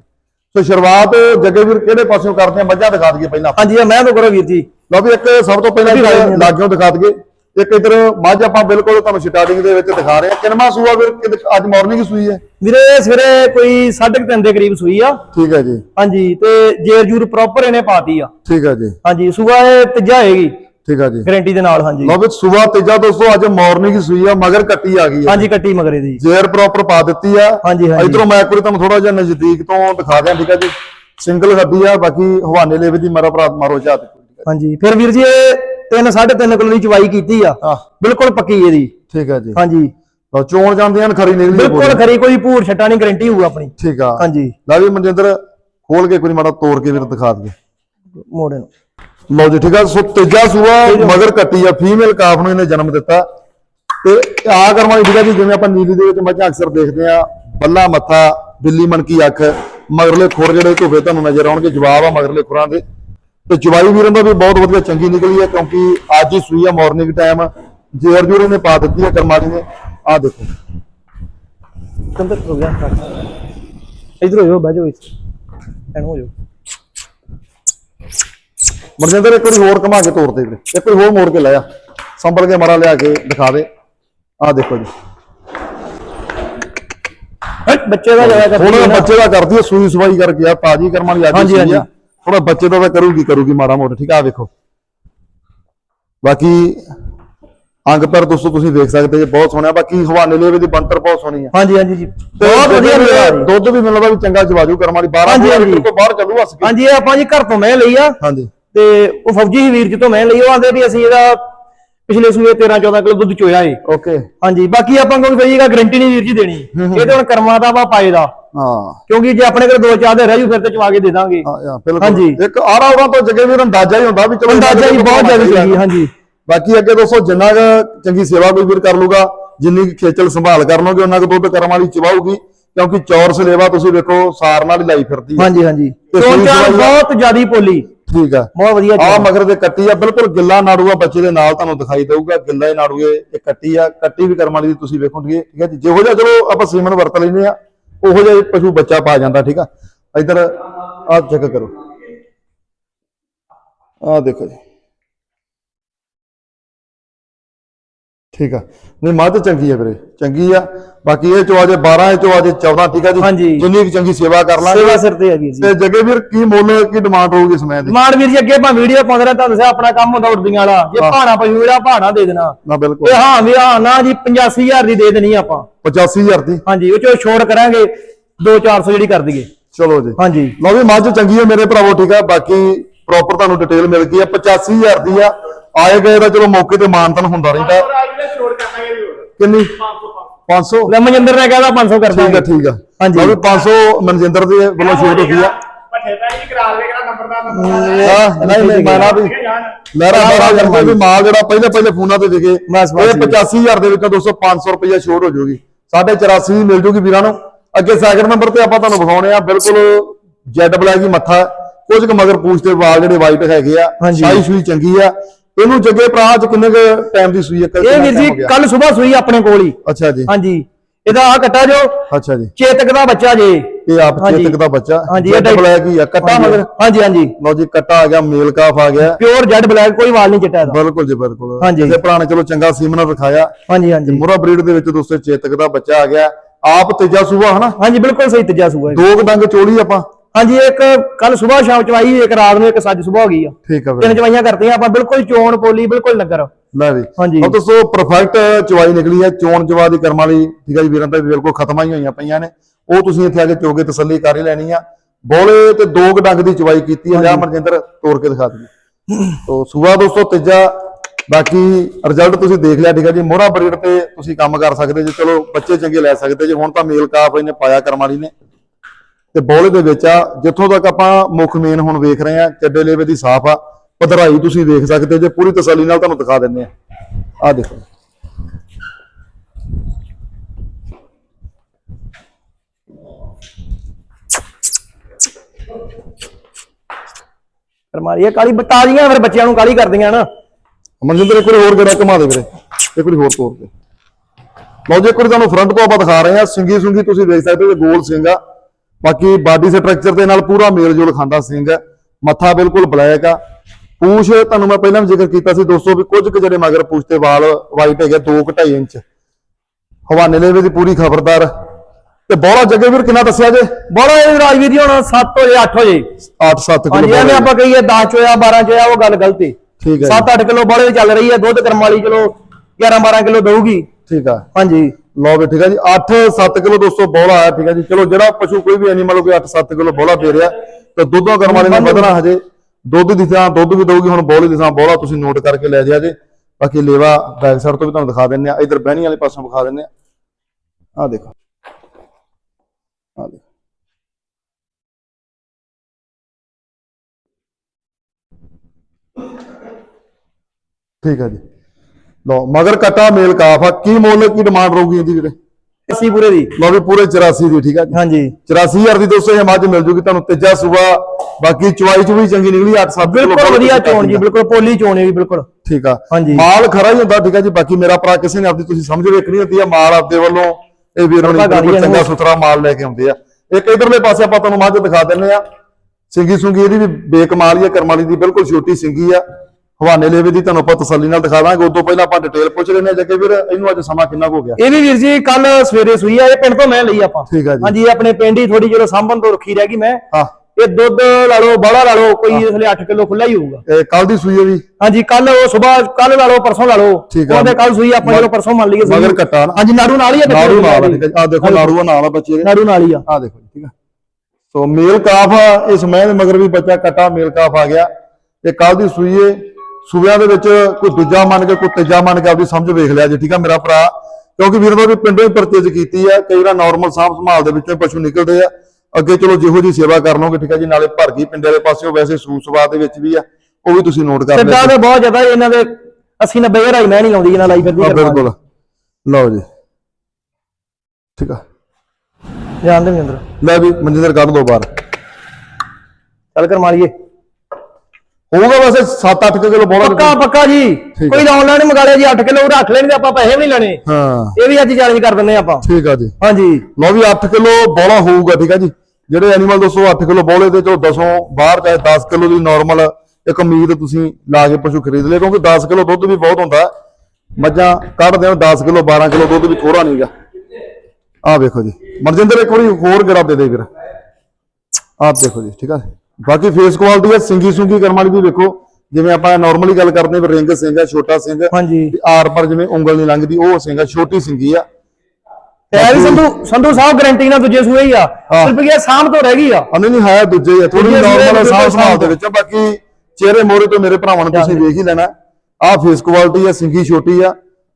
ਸੋ ਸ਼ੁਰੂਆਤ ਜੱਗੇ ਵੀਰ ਕਿਹੜੇ ਪਾਸਿਓਂ ਕਰਦੇ ਆ? ਮੱਝਾਂ ਦਿਖਾ ਦਈਏ ਪਹਿਲਾਂ।
ਹਾਂਜੀ ਇਹ ਮੈਂ ਤੋਂ ਕਰੋ ਵੀਰ ਜੀ।
ਲਓ ਵੀ ਇੱਕ ਸਭ ਤੋਂ ਪਹਿਲਾਂ। ਲਾਗਿਓਂ ਦਿਖਾ ਦਈਏ। ਇੱਕ ਇਧਰ ਮੱਝ ਆਪਾਂ ਬਿਲਕੁਲ ਤੁਹਾਨੂੰ ਸਟਾਰਟਿੰਗ ਦੇ ਵਿੱਚ ਦਿਖਾ ਰਹੇ ਆ ਕਿੰਨਵਾਂ ਸੂਆ ਵੀਰ? ਅੱਜ ਮਾਰਨਿੰਗ ਸੂਈ ਹੈ।
ਵੀਰੇ ਸਵੇਰੇ ਕੋਈ 3:30 ਦੇ ਕਰੀਬ ਸੂਈ ਆ।
ਠੀਕ ਹੈ ਜੀ।
ਹਾਂਜੀ ਤੇ ਜੇਰ ਜੂਰ ਪ੍ਰੋਪਰ ਇਹਨੇ ਪਾਤੀ ਆ।
ਠੀਕ ਹੈ ਜੀ।
ਹਾਂਜੀ ਸੂਆ ਇਹ ਤੀਜਾ ਹੋਏਗੀ।
ਠੀਕ ਹੈ ਜੀ।
ਗਾਰੰਟੀ ਦੇ ਨਾਲ ਹਾਂਜੀ।
ਲਓ ਵੀ ਸੂਆ ਤੀਜਾ ਦੋਸਤੋ ਅੱਜ ਮਾਰਨਿੰਗ ਸੂਈ ਆ ਮਗਰ ਕੱਟੀ ਆ ਗਈ ਹੈ
ਹਾਂਜੀ ਕੱਟੀ ਮਗਰੇ ਦੀ।
ਜੇਰ ਪ੍ਰੋਪਰ ਪਾ ਦਿੱਤੀ ਆ।
ਹਾਂਜੀ ਹਾਂਜੀ।
ਇਧਰੋਂ ਮੈਂ ਇੱਕ ਵਾਰੀ ਤੁਹਾਨੂੰ ਥੋੜਾ ਜਿਹਾ ਨਜ਼ਦੀਕ ਤੋਂ ਦਿਖਾ ਦਿਆਂ ਠੀਕ ਹੈ ਜੀ। ਸਿੰਗਲ ਹੱਡੀ ਆ ਬਾਕੀ ਹਵਾਨੇ ਲੇਵੇ ਦੀ ਮਾਰਾ ਭਰਾ ਮਾਰੋ ਜਾ ਤੇ।
ਹਾਂਜੀ ਫਿਰ ਵੀਰ ਜੀ ਇਹ 3 3.5 ਕਿਲੋ ਦੀ ਚਵਾਈ ਕੀਤੀ ਆ। ਬਿਲਕੁਲ ਪੱਕੀ ਇਹਦੀ।
ਠੀਕ ਹੈ ਜੀ।
ਹਾਂਜੀ।
ਲਓ ਚੋਣ ਜਾਂਦੀਆਂ ਨੇ ਖਰੀ ਨਿਕਲੀ
ਬਿਲਕੁਲ ਖਰੀ ਕੋਈ ਭੂਰ ਛੱਟਾ ਨਹੀਂ ਗਾਰੰਟੀ ਹੋਊ ਆਪਣੀ।
ਠੀਕ ਆ।
ਹਾਂਜੀ।
ਲੈ ਵੀ ਮਨਜਿੰਦਰ ਖੋਲ ਕੇ ਕੋਈ ਮਾੜਾ ਤੋੜ ਕੇ ਵੀਰ ਦਿਖਾ ਦਈਏ।
ਮੋੜੇ ਨੂੰ।
ਲਓ ਜੀ ਠੀਕ ਆ? ਸੋ ਤੀਜਾ ਸੂਆ ਮਗਰ ਕੱਟੀ ਆ ਫੀਮੇਲ ਕਾਫ ਨੂੰ ਇਹਨੇ ਜਨਮ ਦਿੱਤਾ। ਤੇ ਆ ਕਰਮਾਂ ਦੀ ਠੀਕ ਆ ਜੀ ਜਿਵੇਂ ਆਪਾਂ ਨੀਲੀ ਦੇ ਵਿੱਚ ਮੱਝਾਂ ਅਕਸਰ ਦੇਖਦੇ ਆ ਬੱਲਾ ਮੱਥਾ ਬਿੱਲੀ ਮਣਕੀ ਅੱਖ ਮਗਰਲੇ ਖੁਰ ਜਿਹੜੇ ਧੁਫੇ ਤੁਹਾਨੂੰ ਨਜ਼ਰ ਆਉਣਗੇ ਜਵਾਬ ਆ ਮਗਰਲੇ ਖੁਰਾਂ ਦੇ। ਤੇ ਜਵਾਈ ਵੀਰਾਂ ਦਾ ਵੀ ਬਹੁਤ ਵਧੀਆ ਚੰਗੀ ਨਿਕਲੀ ਹੈ ਕਿਉਂਕਿ ਅੱਜ ਹੀ ਸੂਈ ਆ ਮਾਰਨਿੰਗ ਟਾਈਮ ਜੇਰ ਜੂਰੇ ਨੇ ਪਾ ਦਿੱਤੀ ਹੈ ਕਰਮਾਲੀ ਨੇ ਆ ਦੇਖੋ।
ਕੰਦਰ ਹੋ ਗਿਆ। ਇਧਰ ਹੋ ਜਾਓ ਬਹਿ ਜਾਓ ਇੱਥੇ। ਐਨ ਹੋ ਜਾਓ।
ਮਨਜਿੰਦਰ ਇੱਕ ਵਾਰੀ ਹੋਰ ਘੁਮਾ ਕੇ ਤੋੜ ਦੇ ਵੀਰੇ। ਇੱਕ ਵਾਰੀ ਹੋਰ ਮੋੜ ਕੇ ਲਾਇਆ ਸੰਭਲ ਕੇ ਮਾਰਾ ਲਿਆ ਕੇ ਦਿਖਾ ਦੇ। ਆ ਦੇਖੋ ਜੀ।
ਹਟ, ਬੱਚੇ ਦਾ
ਹੁਣ
ਕਰਦੀ
ਬੱਚੇ ਦਾ ਕਰਦੀ ਹੈ ਸੂਈ ਸਵਾਈ ਕਰਕੇ ਆ ਤਾਜੀ ਕਰਮਾਂ ਦੀ ਅੱਜ
ਹਾਂਜੀ,
ਥੋੜਾ ਬੱਚੇ ਦਾ ਤਾਂ ਕਰੂਗੀ ਕਰੂਗੀ ਮਾੜਾ ਮੋਟਾ ਠੀਕ ਆ ਆਹ ਵੇਖੋ ਬਾਕੀ ਅੰਗ ਪਰ ਦੋਸਤੋ ਤੁਸੀਂ ਵੇਖ ਸਕਦੇ ਜੇ ਬਹੁਤ ਸੋਹਣਾ। ਬਾਕੀ ਹਵਾਨੇ ਲੇਵੇ ਦੀ ਬੰਤਰ ਬਹੁਤ ਸੋਹਣੀ ਆ।
ਹਾਂਜੀ ਹਾਂਜੀ ਜੀ। ਬਹੁਤ ਵਧੀਆ
ਦੁੱਧ
ਮਿਲਿਆ
ਵੀ- ਦੁੱਧ ਵੀ ਮਿਲਦਾ ਵੀ ਚੰਗਾ ਜਵਾਜੂ ਕਰਮਾਂ ਦੀ 12
ਹਾਂਜੀ, ਹਾਂਜੀ।
ਲੀਟਰ ਤੋਂ ਬਾਹਰ ਚੱਲੂ ਹੱਸ ਕੇ।
ਹਾਂਜੀ ਆਪਾਂ ਜੀ ਘਰ ਤੋਂ ਮੈਂ ਲਈ ਆ।
ਹਾਂਜੀ।
ਤੇ ਉਹ ਫੌਜੀ ਹੀ ਵੀਰ ਜੀ ਤੋਂ ਮੈਂ ਲਈ ਉਹ ਆਂਦੇ ਵੀ ਅਸੀਂ ਇਹਦਾ ਪਿਛਲੇ ਸੂਏ 13 14 ਕਿਲੋ ਦੁੱਧ ਚੋਇਆ ਏ
ਓਕੇ
ਹਾਂਜੀ ਬਾਕੀ ਆਪਾਂ ਕੋਈ ਸਹੀ ਇਹਦਾ ਗਾਰੰਟੀ ਨਹੀਂ ਵੀਰ ਜੀ ਦੇਣੀ। ਇਹ ਤੇ ਹੁਣ ਕਰਮਾਂ ਦਾ ਵਾ ਪਾਏ ਦਾ।
ਹਾਂ।
ਕਿਉਂਕਿ ਜੇ ਆਪਣੇ ਕੋਲ ਦੋ ਚਾਰ ਦੇ ਰਹਿ ਜੂ ਫਿਰ ਤੇ ਚਵਾ ਕੇ ਦੇ ਦਾਂਗੇ। ਹਾਂਜੀ।
ਇੱਕ ਆਰਾ ਉਹਨਾਂ ਤੋਂ ਜੱਗੇ ਵੀ ਅੰਦਾਜ਼ਾ ਹੀ ਹੁੰਦਾ ਵੀ ਚਲੋ
ਅੰਦਾਜ਼ਾ ਹੀ ਬਹੁਤ ਜ਼ਿਆਦਾ। ਚੰਗੀ ਹਾਂਜੀ।
ਬਾਕੀ ਅੱਗੇ ਦੋਸਤੋ ਜਿੰਨਾ ਚੰਗੀ ਸੇਵਾ ਕੋਈ ਵੀਰ ਕਰ ਲੂਗਾ ਜਿੰਨੀ ਖੇਚਲ ਸੰਭਾਲ ਕਰ ਉਹਨਾਂ ਕੁ ਦੁੱਧ ਕਰਮ ਵਾਲੀ ਚਵਾਊਗੀ ਕਿਉਂਕਿ ਚੌਰਸ ਲੇਵਾ ਤੁਸੀਂ ਵੇਖੋ ਸਾਰ ਨਾਲ ਹੀ ਲਾਈ ਫਿਰਦੀ ਆ
ਹਾਂਜੀ ਹਾਂਜੀ।
ਤੇ
ਚੋਣ
ਸੂਈ।
ਬਹੁਤ ਜ਼ਿਆਦੀ ਪੋਲੀ।
ਠੀਕ ਆ।
ਬਹੁਤ ਵਧੀਆ
ਆ
ਚੋਣ।
ਮਗਰ ਦੇ ਕੱਟੀ ਆ ਬਿਲਕੁਲ ਗਿੱਲਾ ਨਾੜੂ ਆ ਬੱਚੇ ਦੇ ਨਾਲ ਤੁਹਾਨੂੰ ਦਿਖਾਈ ਦੇਊਗਾ ਗਿੱਲਾ ਹੀ ਨਾੜੂ ਇਹ ਇਹ ਕੱਟੀ ਆ। ਕੱਟੀ ਵੀ ਕਰਮ ਵਾਲੀ ਦੀ ਤੁਸੀਂ ਵੇਖੋ ਠੀਕ ਹੈ ਠੀਕ ਹੈ ਜੀ। ਜਿਹੋ ਜਿਹਾ ਚਲੋ ਆਪਾਂ ਸੀਮਨ ਵਰਤ ਲੈਂਦੇ ਆ ਉਹੋ ਜਿਹਾ ਹੀ ਪਸ਼ੂ ਬੱਚਾ ਪਾ ਜਾਂਦਾ ਠੀਕ ਆ। ਇਧਰ ਆ ਚੈੱਕ ਕਰੋ। ਆ ਦੇਖੋ ਜੀ। ਠੀਕ ਆ। ਨਹੀਂ ਮੱਝ ਚੰਗੀ ਆ ਵੀਰੇ ਚੰਗੀ ਆ। ਬਾਕੀ ਇਹ ਚੋ ਅਜੇ 12 ਇਹ ਚੋ ਅਜੇ 14 ਠੀਕ ਆ ਜੀ?
ਹਾਂਜੀ।
ਜਿੰਨੀ ਕੁ ਚੰਗੀ ਸੇਵਾ ਕਰ ਲਾਂਗੇ।
ਸੇਵਾ ਸਿਰ ਤੇ ਆ ਵੀਰ ਜੀ।
ਤੇ ਜੱਗੇ ਵੀਰ ਕੀ ਮੁੱਲ ਕੀ ਡਿਮਾਂਡ ਹੋਊਗੀ ਇਸ ਮੈਂ ਦੀ?
ਮਾਨ ਵੀਰ ਜੀ ਅੱਗੇ ਆਪਾਂ ਵੀਡੀਓ ਪਾਉਂਦੇ ਰਹੇ ਤੁਹਾਨੂੰ ਦੱਸਿਆ ਆਪਣਾ ਕੰਮ ਹੁੰਦਾ ਉੜਦੀਆਂ ਵਾਲਾ। ਜੇ। ਭਾਣਾ ਪਸ਼ੂ ਜਿਹੜਾ ਭਾਣਾ ਦੇ ਦੇਣਾ।
ਨਾ ਬਿਲਕੁਲ।
ਇਹ ਹਾਂ ਵੀ ਹਾਂ ਨਾ ਜੀ 85000 ਦੀ ਦੇ ਦੇਣੀ ਆਪਾਂ।
85000 ਦੀ?
ਹਾਂਜੀ ਉਹ ਚੋਂ ਛੋੜ ਕਰਾਂਗੇ 2-400 ਜਿਹੜੀ ਕਰ ਦਈਏ।
ਚਲੋ ਜੀ।
ਹਾਂਜੀ।
ਲਓ ਵੀ ਮੱਝ ਚੰਗੀ ਹੈ ਮੇਰੇ ਭਰਾਵੋ ਠੀਕ ਆ। ਬਾਕੀ ਪ੍ਰੋਪਰ ਤੁਹਾਨੂੰ ਡਿਟੇਲ ਮਿਲ ਗਈ ਆ। 85000 ਦੀ ਆ। ਆਏ ਗਏ ਦਾ ਚਲੋ ਮੌਕੇ ਤੇ ਮਾਨਤਨ ਹੁੰਦਾ ਰਹਿੰਦਾ। ਕਿੰਨੀ? 500
ਲੈ ਮਨਜਿੰਦਰ ਨੇ ਕਹਿੰਦਾ 500 ਕਰ
ਠੀਕ ਆ
ਦਾਂਗੇ।
ਠੀਕ ਆ।
ਹਾਂਜੀ।
ਵੀ 500 ਮਨਜਿੰਦਰ ਦੇ ਵੱਲੋਂ ਛੋਟ ਹੋ ਗਈ ਆ
ਪੱਠੇ ਪੈ ਜੀ ਕਰਾ ਦੇ ਕਿਹੜਾ ਨੰਬਰ ਦਾ
ਹਾਂ ਨਹੀਂ ਨਹੀਂ ਮੈਂ ਨਾ ਵੀ ਲਹਿਰਾ ਬਾਰਾ ਕਰਦੇ ਵੀ ਮਾਲ ਜਿਹੜਾ ਪਹਿਲੇ ਪਹਿਲੇ ਫੋਨਾਂ ਤੇ ਵਿਕੇ
ਬਸ, ਬਸ
ਇਹ 85000 ਦੇ ਵਿੱਚੋਂ 200 500 ਰੁਪਏ ਛੋਟ ਹੋ ਜਾਊਗੀ 84 ਦੀ ਮਿਲ ਜੂਗੀ ਵੀਰਾਂ ਨੂੰ। ਅੱਗੇ ਸੈਕਿੰਡ ਨੰਬਰ ਤੇ ਆਪਾਂ ਤੁਹਾਨੂੰ ਵਿਖਾਉਣੇ ਆ। ਬਿਲਕੁਲ ਜੈਡ ਬਲੈਕ ਹੀ ਮੱਥਾ। ਕੁਝ ਕੁ ਮਗਰ ਪੂਛ ਤੇ ਵਾਲ ਜਿਹੜੇ ਵਾਈਟ ਹੈਗੇ ਆ।
ਹਾਂਜੀ।
ਸਾਈ ਸੂਈ ਚੰਗੀ ਆ। ਇਹਨੂੰ ਜੱਗੇ ਭਰਾ ਚ ਕਿੰਨੇ ਕੁ ਟਾਈਮ ਦੀ ਸੂਈ ਹੈ?
ਇਹ ਵੀਰ ਜੀ ਕੱਲ ਸਵੇਰ ਸੂਈ ਆਪਣੇ ਕੋਲ ਹੀ।
ਅੱਛਾ ਜੀ।
ਹਾਂਜੀ। ਇਹਦਾ ਆ ਕੱਟਾ ਜੋ।
ਅੱਛਾ ਜੀ।
ਚੇਤਕ ਦਾ ਬੱਚਾ ਜੇ।
ਇਹ ਆਪ। ਚੇਤਕ ਦਾ ਬੱਚਾ। ਜੈਡ ਬਲੈਕ ਹੀ ਆ। ਕੱਟਾ ਮਗਰ।
ਹਾਂਜੀ ਹਾਂਜੀ।
ਲਓ ਜੀ ਕੱਟਾ ਆ ਗਿਆ ਮੇਲ ਕਾਫ ਆ ਗਿਆ।
ਪਿਓਰ ਜੈਡ ਬਲੈਕ ਕੋਈ ਵਾਲ ਨਹੀਂ ਚਿੱਟਾ ਇਹਦਾ।
ਬਿਲਕੁਲ ਜੀ ਬਿਲਕੁਲ।
ਹਾਂਜੀ।
ਭਰਾ ਨੇ ਚਲੋ ਚੰਗਾ ਸੀਮਨ ਰਖਾਇਆ।
ਹਾਂਜੀ ਹਾਂਜੀ।
ਮੁਰਾ ਬਰੀਡ ਦੇ ਵਿੱਚ ਦੋਸਤੋ ਚੇਤਕ ਦਾ ਬੱਚਾ ਆ ਗਿਆ। ਆਪ ਤੇਜਾ ਸੂਆ ਹਨਾ?
ਹਾਂਜੀ ਬਿਲਕੁਲ ਸਹੀ ਤੀਜਾ ਸੂਆ।
ਦੋ ਕੁ ਡੰਗ ਚੋਲੀ ਆਪਾਂ।
ਹਾਂਜੀ ਇੱਕ ਕੱਲ ਸਵੇਰ ਸ਼ਾਮ ਚਵਾਈ ਇੱਕ ਰਾਤ ਨੂੰ ਇੱਕ ਸੱਜ ਸਵੇਰ ਹੋ ਗਈ ਆ।
ਠੀਕ ਆ
ਤਿੰਨ ਚਵਾਈਆਂ ਕਰਤੀਆਂ ਆਪਾਂ ਬਿਲਕੁਲ ਚੋਣ ਪੋਲੀ ਬਿਲਕੁਲ ਨਗਰ।
ਲੈ ਵੀ।
ਹਾਂਜੀ।
ਉਹ ਦੋਸਤੋ ਪਰਫੈਕਟ ਚਵਾਈ ਨਿਕਲੀ ਹੈ ਚੋਣ ਚਵਾ ਦੀ ਕਰਮ ਵਾਲੀ ਠੀਕ ਆ ਜੀ ਵੀਰਾਂ ਤੇ ਬਿਲਕੁਲ ਖਤਮਾਂ ਹੀ ਹੋਈਆਂ ਪਈਆਂ ਨੇ। ਉਹ ਤੁਸੀਂ ਇੱਥੇ ਆ ਕੇ ਚੋਗੇ ਤਸੱਲੀ ਕਰ ਹੀ ਲੈਣੀ ਆ। ਬੋਲੇ ਤੇ ਦੋ ਡੰਗ ਦੀ ਚਵਾਈ ਕੀਤੀ ਹੈ ਜਾਂ ਮਨਜਿੰਦਰ ਤੋੜ ਕੇ ਦਿਖਾ ਦਈਏ ਤੋ ਸੂਆ ਦੋਸਤੋ ਤੀਜਾ ਬਾਕੀ ਰਿਜ਼ਲਟ ਤੁਸੀਂ ਦੇਖ ਲਿਆ ਠੀਕ ਹੈ ਜੀ। ਮੋਹਰਾ ਬਰੀਡ ਤੇ ਤੁਸੀਂ ਕੰਮ ਕਰ ਸਕਦੇ ਜੇ ਚਲੋ ਬੱਚੇ ਚੰਗੇ ਲੈ ਸਕਦੇ ਜੇ ਹੁਣ ਤਾਂ ਮੇਲ ਕਾਫ ਇਹਨੇ ਪਾਇਆ ਕਰਮ ਵਾਲੀ ਨੇ। ਤੇ ਬੋਲੇ ਦੇ ਵਿੱਚ ਆ ਜਿੱਥੋਂ ਤੱਕ ਆਪਾਂ ਮੁੱਖ ਮੇਨ ਹੁਣ ਵੇਖ ਰਹੇ ਆ ਚੱਡੇ ਲੇਵੇ ਦੀ ਸਾਫ਼ ਆ ਪਧਰਾਈ ਤੁਸੀਂ ਦੇਖ ਸਕਦੇ ਜੇ ਪੂਰੀ ਤਸੱਲੀ ਨਾਲ ਤੁਹਾਨੂੰ ਦਿਖਾ ਦਿੰਦੇ ਆ ਆ ਦੇਖੋ।
ਫਰਮਾਰੀ ਇਹ ਕਾਲੀ ਬਤਾਲੀਆਂ ਫਿਰ ਬੱਚਿਆਂ ਨੂੰ ਕਾਲੀ ਕਰਦੀਆਂ ਨਾ।
ਮਨਜਿੰਦਰ ਇੱਕ ਵਾਰੀ ਹੋਰ ਗੇੜਾ ਘੁਮਾ ਦੇ ਵੀਰੇ। ਇੱਕ ਵਾਰੀ ਹੋਰ ਤੋਰ ਦੇ ਲਓ ਜੀ ਇੱਕ ਵਾਰੀ ਤੁਹਾਨੂੰ ਫਰੰਟ ਤੋਂ ਆਪਾਂ ਦਿਖਾ ਰਹੇ ਆ ਸਿੰਗੀ ਸੁੰਗੀ ਤੁਸੀਂ ਦੇਖ ਸਕਦੇ ਹੋ ਗੋਲ ਸਿੰਘ ਆ। ਬਾਕੀ ਬਾਡੀ ਸਟਰਕਚਰ ਦੇ ਨਾਲ ਪੂਰਾ ਮੇਲ ਜੋਲ ਖਾਂਦਾ ਸਿੰਘ ਹੈ। ਮੱਥਾ ਬਿਲਕੁਲ ਬਲੈਕ ਆ। ਪੂਛ ਤੁਹਾਨੂੰ ਮੈਂ ਪਹਿਲਾਂ ਵੀ ਜ਼ਿਕਰ ਕੀਤਾ ਸੀ ਦੋਸਤੋ ਵੀ ਕੁਝ ਕੁ ਜਿਹੜੇ ਮਗਰ ਪੂਛ ਤੇ ਵਾਲ ਵਾਈਟ ਹੈਗੇ 2.5 ਇੰਚ। ਹਵਾਨੇ ਲੈਵੇ ਦੀ ਪੂਰੀ ਖਬਰਦਾਰ। ਤੇ ਬੋਲਾ ਜੱਗੇ ਵੀਰ ਕਿੰਨਾ ਦੱਸਿਆ ਜੇ?
ਬੜਾ ਇਹ ਰਾਜਵੀਰ ਜੀ ਹੁਣ 7 ਵਜੇ 8 ਵਜੇ।
8-7
ਹਾਂਜੀ
ਕਿਲੋ
ਐਵੇਂ ਆਪਾਂ ਕਹੀਏ 10 ਚੋਇਆ 12 ਚੋਇਆ ਉਹ ਗੱਲ ਗਲਤ।
ਠੀਕ ਹੈ
7-8 ਕਿਲੋ ਬੜੇ ਚੱਲ ਰਹੀ ਹੈ ਦੁੱਧ ਕਰਮ ਵਾਲੀ ਚਲੋ 11-12 ਕਿਲੋ ਦਊਗੀ।
ਠੀਕ ਆ।
ਹਾਂਜੀ।
ਲਓ ਵੀ ਠੀਕ ਹੈ ਜੀ 8-7 ਕਿਲੋ ਦੋਸਤੋ ਬੋਲਾ ਆਇਆ ਠੀਕ ਹੈ ਜੀ। ਚਲੋ ਜਿਹੜਾ ਪਸ਼ੂ ਕੋਈ ਵੀ ਐਨੀਮਲ ਕੋਈ 8-7 ਕਿਲੋ ਬੋਲਾ ਦੇ ਰਿਹਾ। ਤੇ ਦੁੱਧੋਂ ਕਰਮ ਵਾਲੇ ਨੇ ਵਧਣਾ ਹਜੇ। ਦੁੱਧ ਦੀ ਥਾਂ ਦੁੱਧ ਵੀ ਦਊਗੀ ਹੁਣ ਬੋਲੇ ਦੀ ਥਾਂ ਬੋਲਾ ਤੁਸੀਂ ਨੋਟ ਕਰਕੇ ਲੈ ਜਿਆ ਜੇ ਬਾਕੀ ਲੇਵਾ ਬੈਕ ਸਾਈਡ ਤੋਂ ਵੀ ਤੁਹਾਨੂੰ ਦਿਖਾ ਦਿੰਨੇ ਆ। ਇਧਰ ਬਹਿਣੀ ਵਾਲੇ ਪਾਸੋਂ ਦਿਖਾ ਦਿੰਨੇ ਆ। ਆ ਦੇਖੋ। ਆ ਦੇਖੋ। ਠੀਕ ਹੈ ਜੀ। ਲਓ ਮਗਰ ਕਟਾ ਮੇਲ ਕਾਫ ਆ। ਕੀ ਮੁੱਲ ਕੀ ਡਿਮਾਂਡ ਰਹੂਗੀ ਇਹਦੀ ਵੀਰੇ?
ਅਸੀਂ ਪੂਰੇ ਦੀ।
ਲਓ ਵੀ ਪੂਰੇ 84 ਦੀ ਠੀਕ ਆ ਜੀ?
ਹਾਂਜੀ।
84000 ਦੀ ਦੋਸਤੋ ਇਹ ਮੱਝ ਮਿਲ ਜੂਗੀ ਤੁਹਾਨੂੰ ਤੀਜਾ ਸੂਆ। ਬਾਕੀ ਚਵਾਈ ਚ ਵੀ ਚੰਗੀ ਨਿਕਲੀ 8-7
ਬਿਲਕੁਲ ਵਧੀਆ ਚੋਣ ਜੀ ਬਿਲਕੁਲ ਪੋਲੀ ਚੋਣ ਹੈ ਵੀ ਬਿਲਕੁਲ।
ਠੀਕ ਆ।
ਹਾਂਜੀ।
ਮਾਲ ਖਰਾ ਹੀ ਹੁੰਦਾ ਠੀਕ ਆ ਜੀ? ਬਾਕੀ ਮੇਰਾ ਭਰਾ ਕਿਸੇ ਨੇ ਆਪਦੀ ਤੁਸੀਂ ਸਮਝ ਵੇਖਣੀ ਹੁੰਦੀ ਆ ਮਾਲ ਆਪਦੇ ਵੱਲੋਂ। ਇਹ ਵੀਰ ਬਿਲਕੁਲ
ਗਾੜੀਆਂ
ਚੰਗਾ
ਨੂੰ-
ਸੁਥਰਾ ਮਾਲ ਲੈ ਕੇ ਆਉਂਦੇ ਆ। ਇੱਕ ਇਧਰਲੇ ਪਾਸੇ ਆਪਾਂ ਤੁਹਾਨੂੰ ਮੱਝ ਦਿਖਾ ਦਿੰਨੇ ਆ। ਸਿੰਗੀ ਸੁੰਗੀ ਇਹਦੀ ਵੀ ਬੇਕਮਾਲ ਹੀ ਆ ਕਰਮਾਲੀ ਦੀ ਬਿਲਕੁਲ ਛੋਟੀ ਸਿੰਗੀ ਆ। ਹਵਾਨੇ ਲੇਵੇ ਦੀ ਤੁਹਾਨੂੰ ਆਪਾਂ ਤਸੱਲੀ ਨਾਲ ਦਿਖਾ ਦਾਂਗੇ। ਉਸ ਤੋਂ ਪਹਿਲਾਂ ਆਪਾਂ ਡਿਟੇਲ ਪੁੱਛ ਲੈਣੇ ਆ ਜੱਗੇ ਵੀਰ ਇਹਨੂੰ ਅੱਜ ਸਮਾਂ ਕਿੰਨਾ ਹੋ ਗਿਆ?
ਇਹ ਵੀ ਵੀਰ ਜੀ ਕੱਲ ਸਵੇਰੇ ਸੂਈ ਆ ਇਹ ਪਿੰਡ ਤੋਂ ਮੈਂ ਲਈ ਆਪਾਂ।
ਠੀਕ ਆ ਜੀ।
ਹਾਂਜੀ ਆਪਣੇ ਪਿੰਡ ਹੀ ਥੋੜੀ ਜਿਹੀ ਸਾਂਭਣ ਤੋਂ ਰੱਖੀ ਰਹਿ ਗਈ ਮੈਂ।
ਹਾਂ।
ਇਹ ਦੁੱਧ ਲਾ ਲਓ ਬਾਹਲਾ ਲਾ ਲਓ ਕੋਈ ਇਸ ਲਈ 8 ਕਿਲੋ ਖੁੱਲਾ ਹੀ ਹੋਊਗਾ।
ਇਹ ਕੱਲ ਦੀ ਸੂਈ ਹੈ ਵੀ
ਹਾਂਜੀ ਕੱਲ ਉਹ ਸਵੇਰ ਕੱਲ ਲਾ ਲਓ ਪਰਸੋਂ ਲਾ ਲਓ। ਉਹਦੇ ਕੱਲ ਸੂਈ ਆਪਾਂ ਜਦੋਂ ਪਰਸੋਂ ਮੰਨ ਲਈਏ ਸੂਈ।
ਮਗਰ ਕੱਟਾ
ਹਾਂਜੀ ਨਾੜੂ ਨਾਲ ਹੀ ਆ ਦੇਖੋ
ਨਾੜੂ ਨਾਲ ਆ, ਹੈ ਦੇਖੋ ਨਾੜੂ ਨਾਲ ਆ ਬੱਚੇ ਦੇ।
ਨਾੜੂ ਨਾਲ ਹੀ ਆ।
ਆ ਦੇਖੋ ਠੀਕ ਆ। ਸੋ ਮੇਲ ਕਾਫ ਇਸ ਮਹਿ ਦੇ ਮਗਰ ਵੀ ਬੱਚਾ ਕਟਾ ਮੇਲ ਕਾਫ ਆ ਗਿਆ। ਇਹ ਕੱਲ ਦੀ ਸੂਈਏ ਸੂਬਿਆਂ ਦੇ ਵਿੱਚ ਕੋਈ ਦੂਜਾ ਮੰਨ ਕੇ ਕੋਈ ਤੀਜਾ ਮੰਨ ਕੇ ਆਪਦੀ ਸਮਝ ਵੇਖ ਲਿਆ ਜੀ ਠੀਕ ਆ ਮੇਰਾ ਭਰਾ? ਕਿਉਂਕਿ ਵੀਰ ਦਾ ਵੀ ਪਿੰਡੋਂ ਹੀ ਪਰਚੇਜ ਕੀਤੀ ਆ ਕਈ ਵਾਰ ਨਾਰਮਲ ਸਾਂਭ ਸੰਭਾਲ ਦੇ ਵਿੱਚੋਂ ਹੀ ਪਸ਼ੂ ਨਿਕਲਦੇ ਆ। ਅੱਗੇ ਚਲੋ ਜਿਹੋ ਜੀ ਸੇਵਾ ਕਰ ਲਓਗੇ ਠੀਕ ਆ ਜੀ ਨਾਲੇ ਭਰ ਗਈ ਪਿੰਡੇ ਵਾਲੇ ਪਾਸਿਓਂ ਵੈਸੇ ਸੂਤ ਸਵਾਦ ਦੇ ਵਿੱਚ ਵੀ ਆ ਉਹ ਵੀ ਤੁਸੀਂ ਨੋਟ ਕਰ ਲਿਓ
ਤੇ ਬਹੁਤ ਜ਼ਿਆਦਾ ਇਹਨਾਂ ਦੇ 80 90 ਹਜ਼ਾਰ ਮੈਂ ਨਹੀਂ ਲਾਉਂਦੀ ਇਹਨਾਂ ਲਾਈ ਫਿਰਦੀ
ਹਾਂ ਬਿਲਕੁਲ। ਲਓ ਜੀ। ਠੀਕ ਆ।
ਨਹੀਂ ਅੰਦਰ।
ਲੈ ਵੀ ਮਨਜਿੰਦਰ ਕੱਢ ਦੋ ਬਾਹਰ।
ਚੱਲ ਕਰ ਮਾਰੀਏ
ਹੋਊਗਾ ਵੈਸੇ 7-8 ਕਿਲੋ ਬੋਲਾ
ਪੱਕਾ ਪੱਕਾ ਜੀ। ਕੋਈ ਆਨਲਾਈਨ ਮੰਗਾ ਲਿਆ ਜੀ 8 ਕਿਲੋ ਰੱਖ ਲੈਣੇ ਤੇ ਆਪਾਂ ਪੈਸੇ ਵੀ ਨਹੀਂ ਲੈਣੇ।
ਹਾਂ।
ਇਹ ਵੀ ਅੱਜ ਚੈਲੰਜ ਕਰ ਦਿੰਦੇ ਆਪਾਂ।
ਠੀਕ ਆ ਜੀ।
ਹਾਂਜੀ।
ਲਓ ਵੀ 8 ਕਿਲੋ ਬੋਲਾ ਹੋਊਗਾ ਠੀਕ ਆ ਜੀ। ਜਿਹੜੇ ਐਨੀਮਲ ਦੋਸਤੋ 8 ਕਿਲੋ ਬੋਲੇ ਦੇ ਚੋਂ 10 ਬਾਹਰ ਚਾਹੇ 10 ਕਿਲੋ ਦੀ ਨਾਰਮਲ ਇੱਕ ਉਮੀਦ ਤੁਸੀਂ ਲਾ ਕੇ ਪਸ਼ੂ ਖਰੀਦ ਲਿਓ ਕਿਉਂਕਿ 10 ਕਿਲੋ ਦੁੱਧ ਵੀ ਬਹੁਤ ਹੁੰਦਾ। ਮੱਝਾਂ ਕੱਢਦੇ ਹੋ 10 ਕਿਲੋ 12 ਕਿਲੋ ਦੁੱਧ ਵੀ ਥੋੜਾ ਨਹੀਂਗਾ ਆਹ ਵੇਖੋ ਜੀ। ਮਰਜਿੰਦਰ ਇੱਕ ਵਾਰੀ ਹੋਰ ਗਰਾ ਦੇ ਦੇ ਵੀਰ। ਆਹ ਦੇਖੋ ਜੀ ਠੀਕ ਆ। ਬਾਕੀ ਫੇਸ ਕੁਆਲਿਟੀ ਹੈ ਸਿੰਗੀ ਸੁੰਗੀ ਕਰਮ ਵਾਲੀ ਵੀ ਵੇਖੋ ਜਿਵੇਂ ਆਪਾਂ ਨਾਰਮਲੀ ਗੱਲ ਕਰਦੇ ਵੀ ਰਿੰਗ ਸਿੰਘ ਹੈ ਛੋਟਾ ਸਿੰਘ
ਹਾਂਜੀ।
ਆਰ ਪਰ ਜਿਵੇਂ ਉਂਗਲ ਨਹੀਂ ਲੰਘਦੀ ਉਹ ਸਿੰਘ ਹੈ ਛੋਟੀ ਸਿੰਗੀ ਆ।
ਵੀ ਸੰਧੂ ਸੰਧੂ ਸਾਹਿਬ ਗਾਰੰਟੀ ਨਾਲ ਦੂਜੇ ਸੂਏ ਹੀ ਆ। ਸਿਰਫ ਇਹ ਸਾਂਭ ਤੋਂ ਰਹਿ ਗਈ ਆ।
ਅਨੇ ਨਹੀਂ ਹੈ ਦੂਜੇ ਹੀ ਆ ਥੋੜੀ ਨਾਰਮਲ
ਬਿਲਕੁਲ
ਸਾਫ਼ ਦੇ ਵਿੱਚ ਆ, ਬਾਕੀ ਚਿਹਰੇ ਮੋਹਰੇ ਤੋਂ ਮੇਰੇ ਭਰਾਵਾਂ ਨੂੰ ਤੁਸੀਂ ਵੇਖ ਹੀ ਲੈਣਾ। ਆਹ ਫੇਸ ਕੁਆਲਿਟੀ ਆ ਸਿੰਗੀ ਛੋਟੀ ਆ।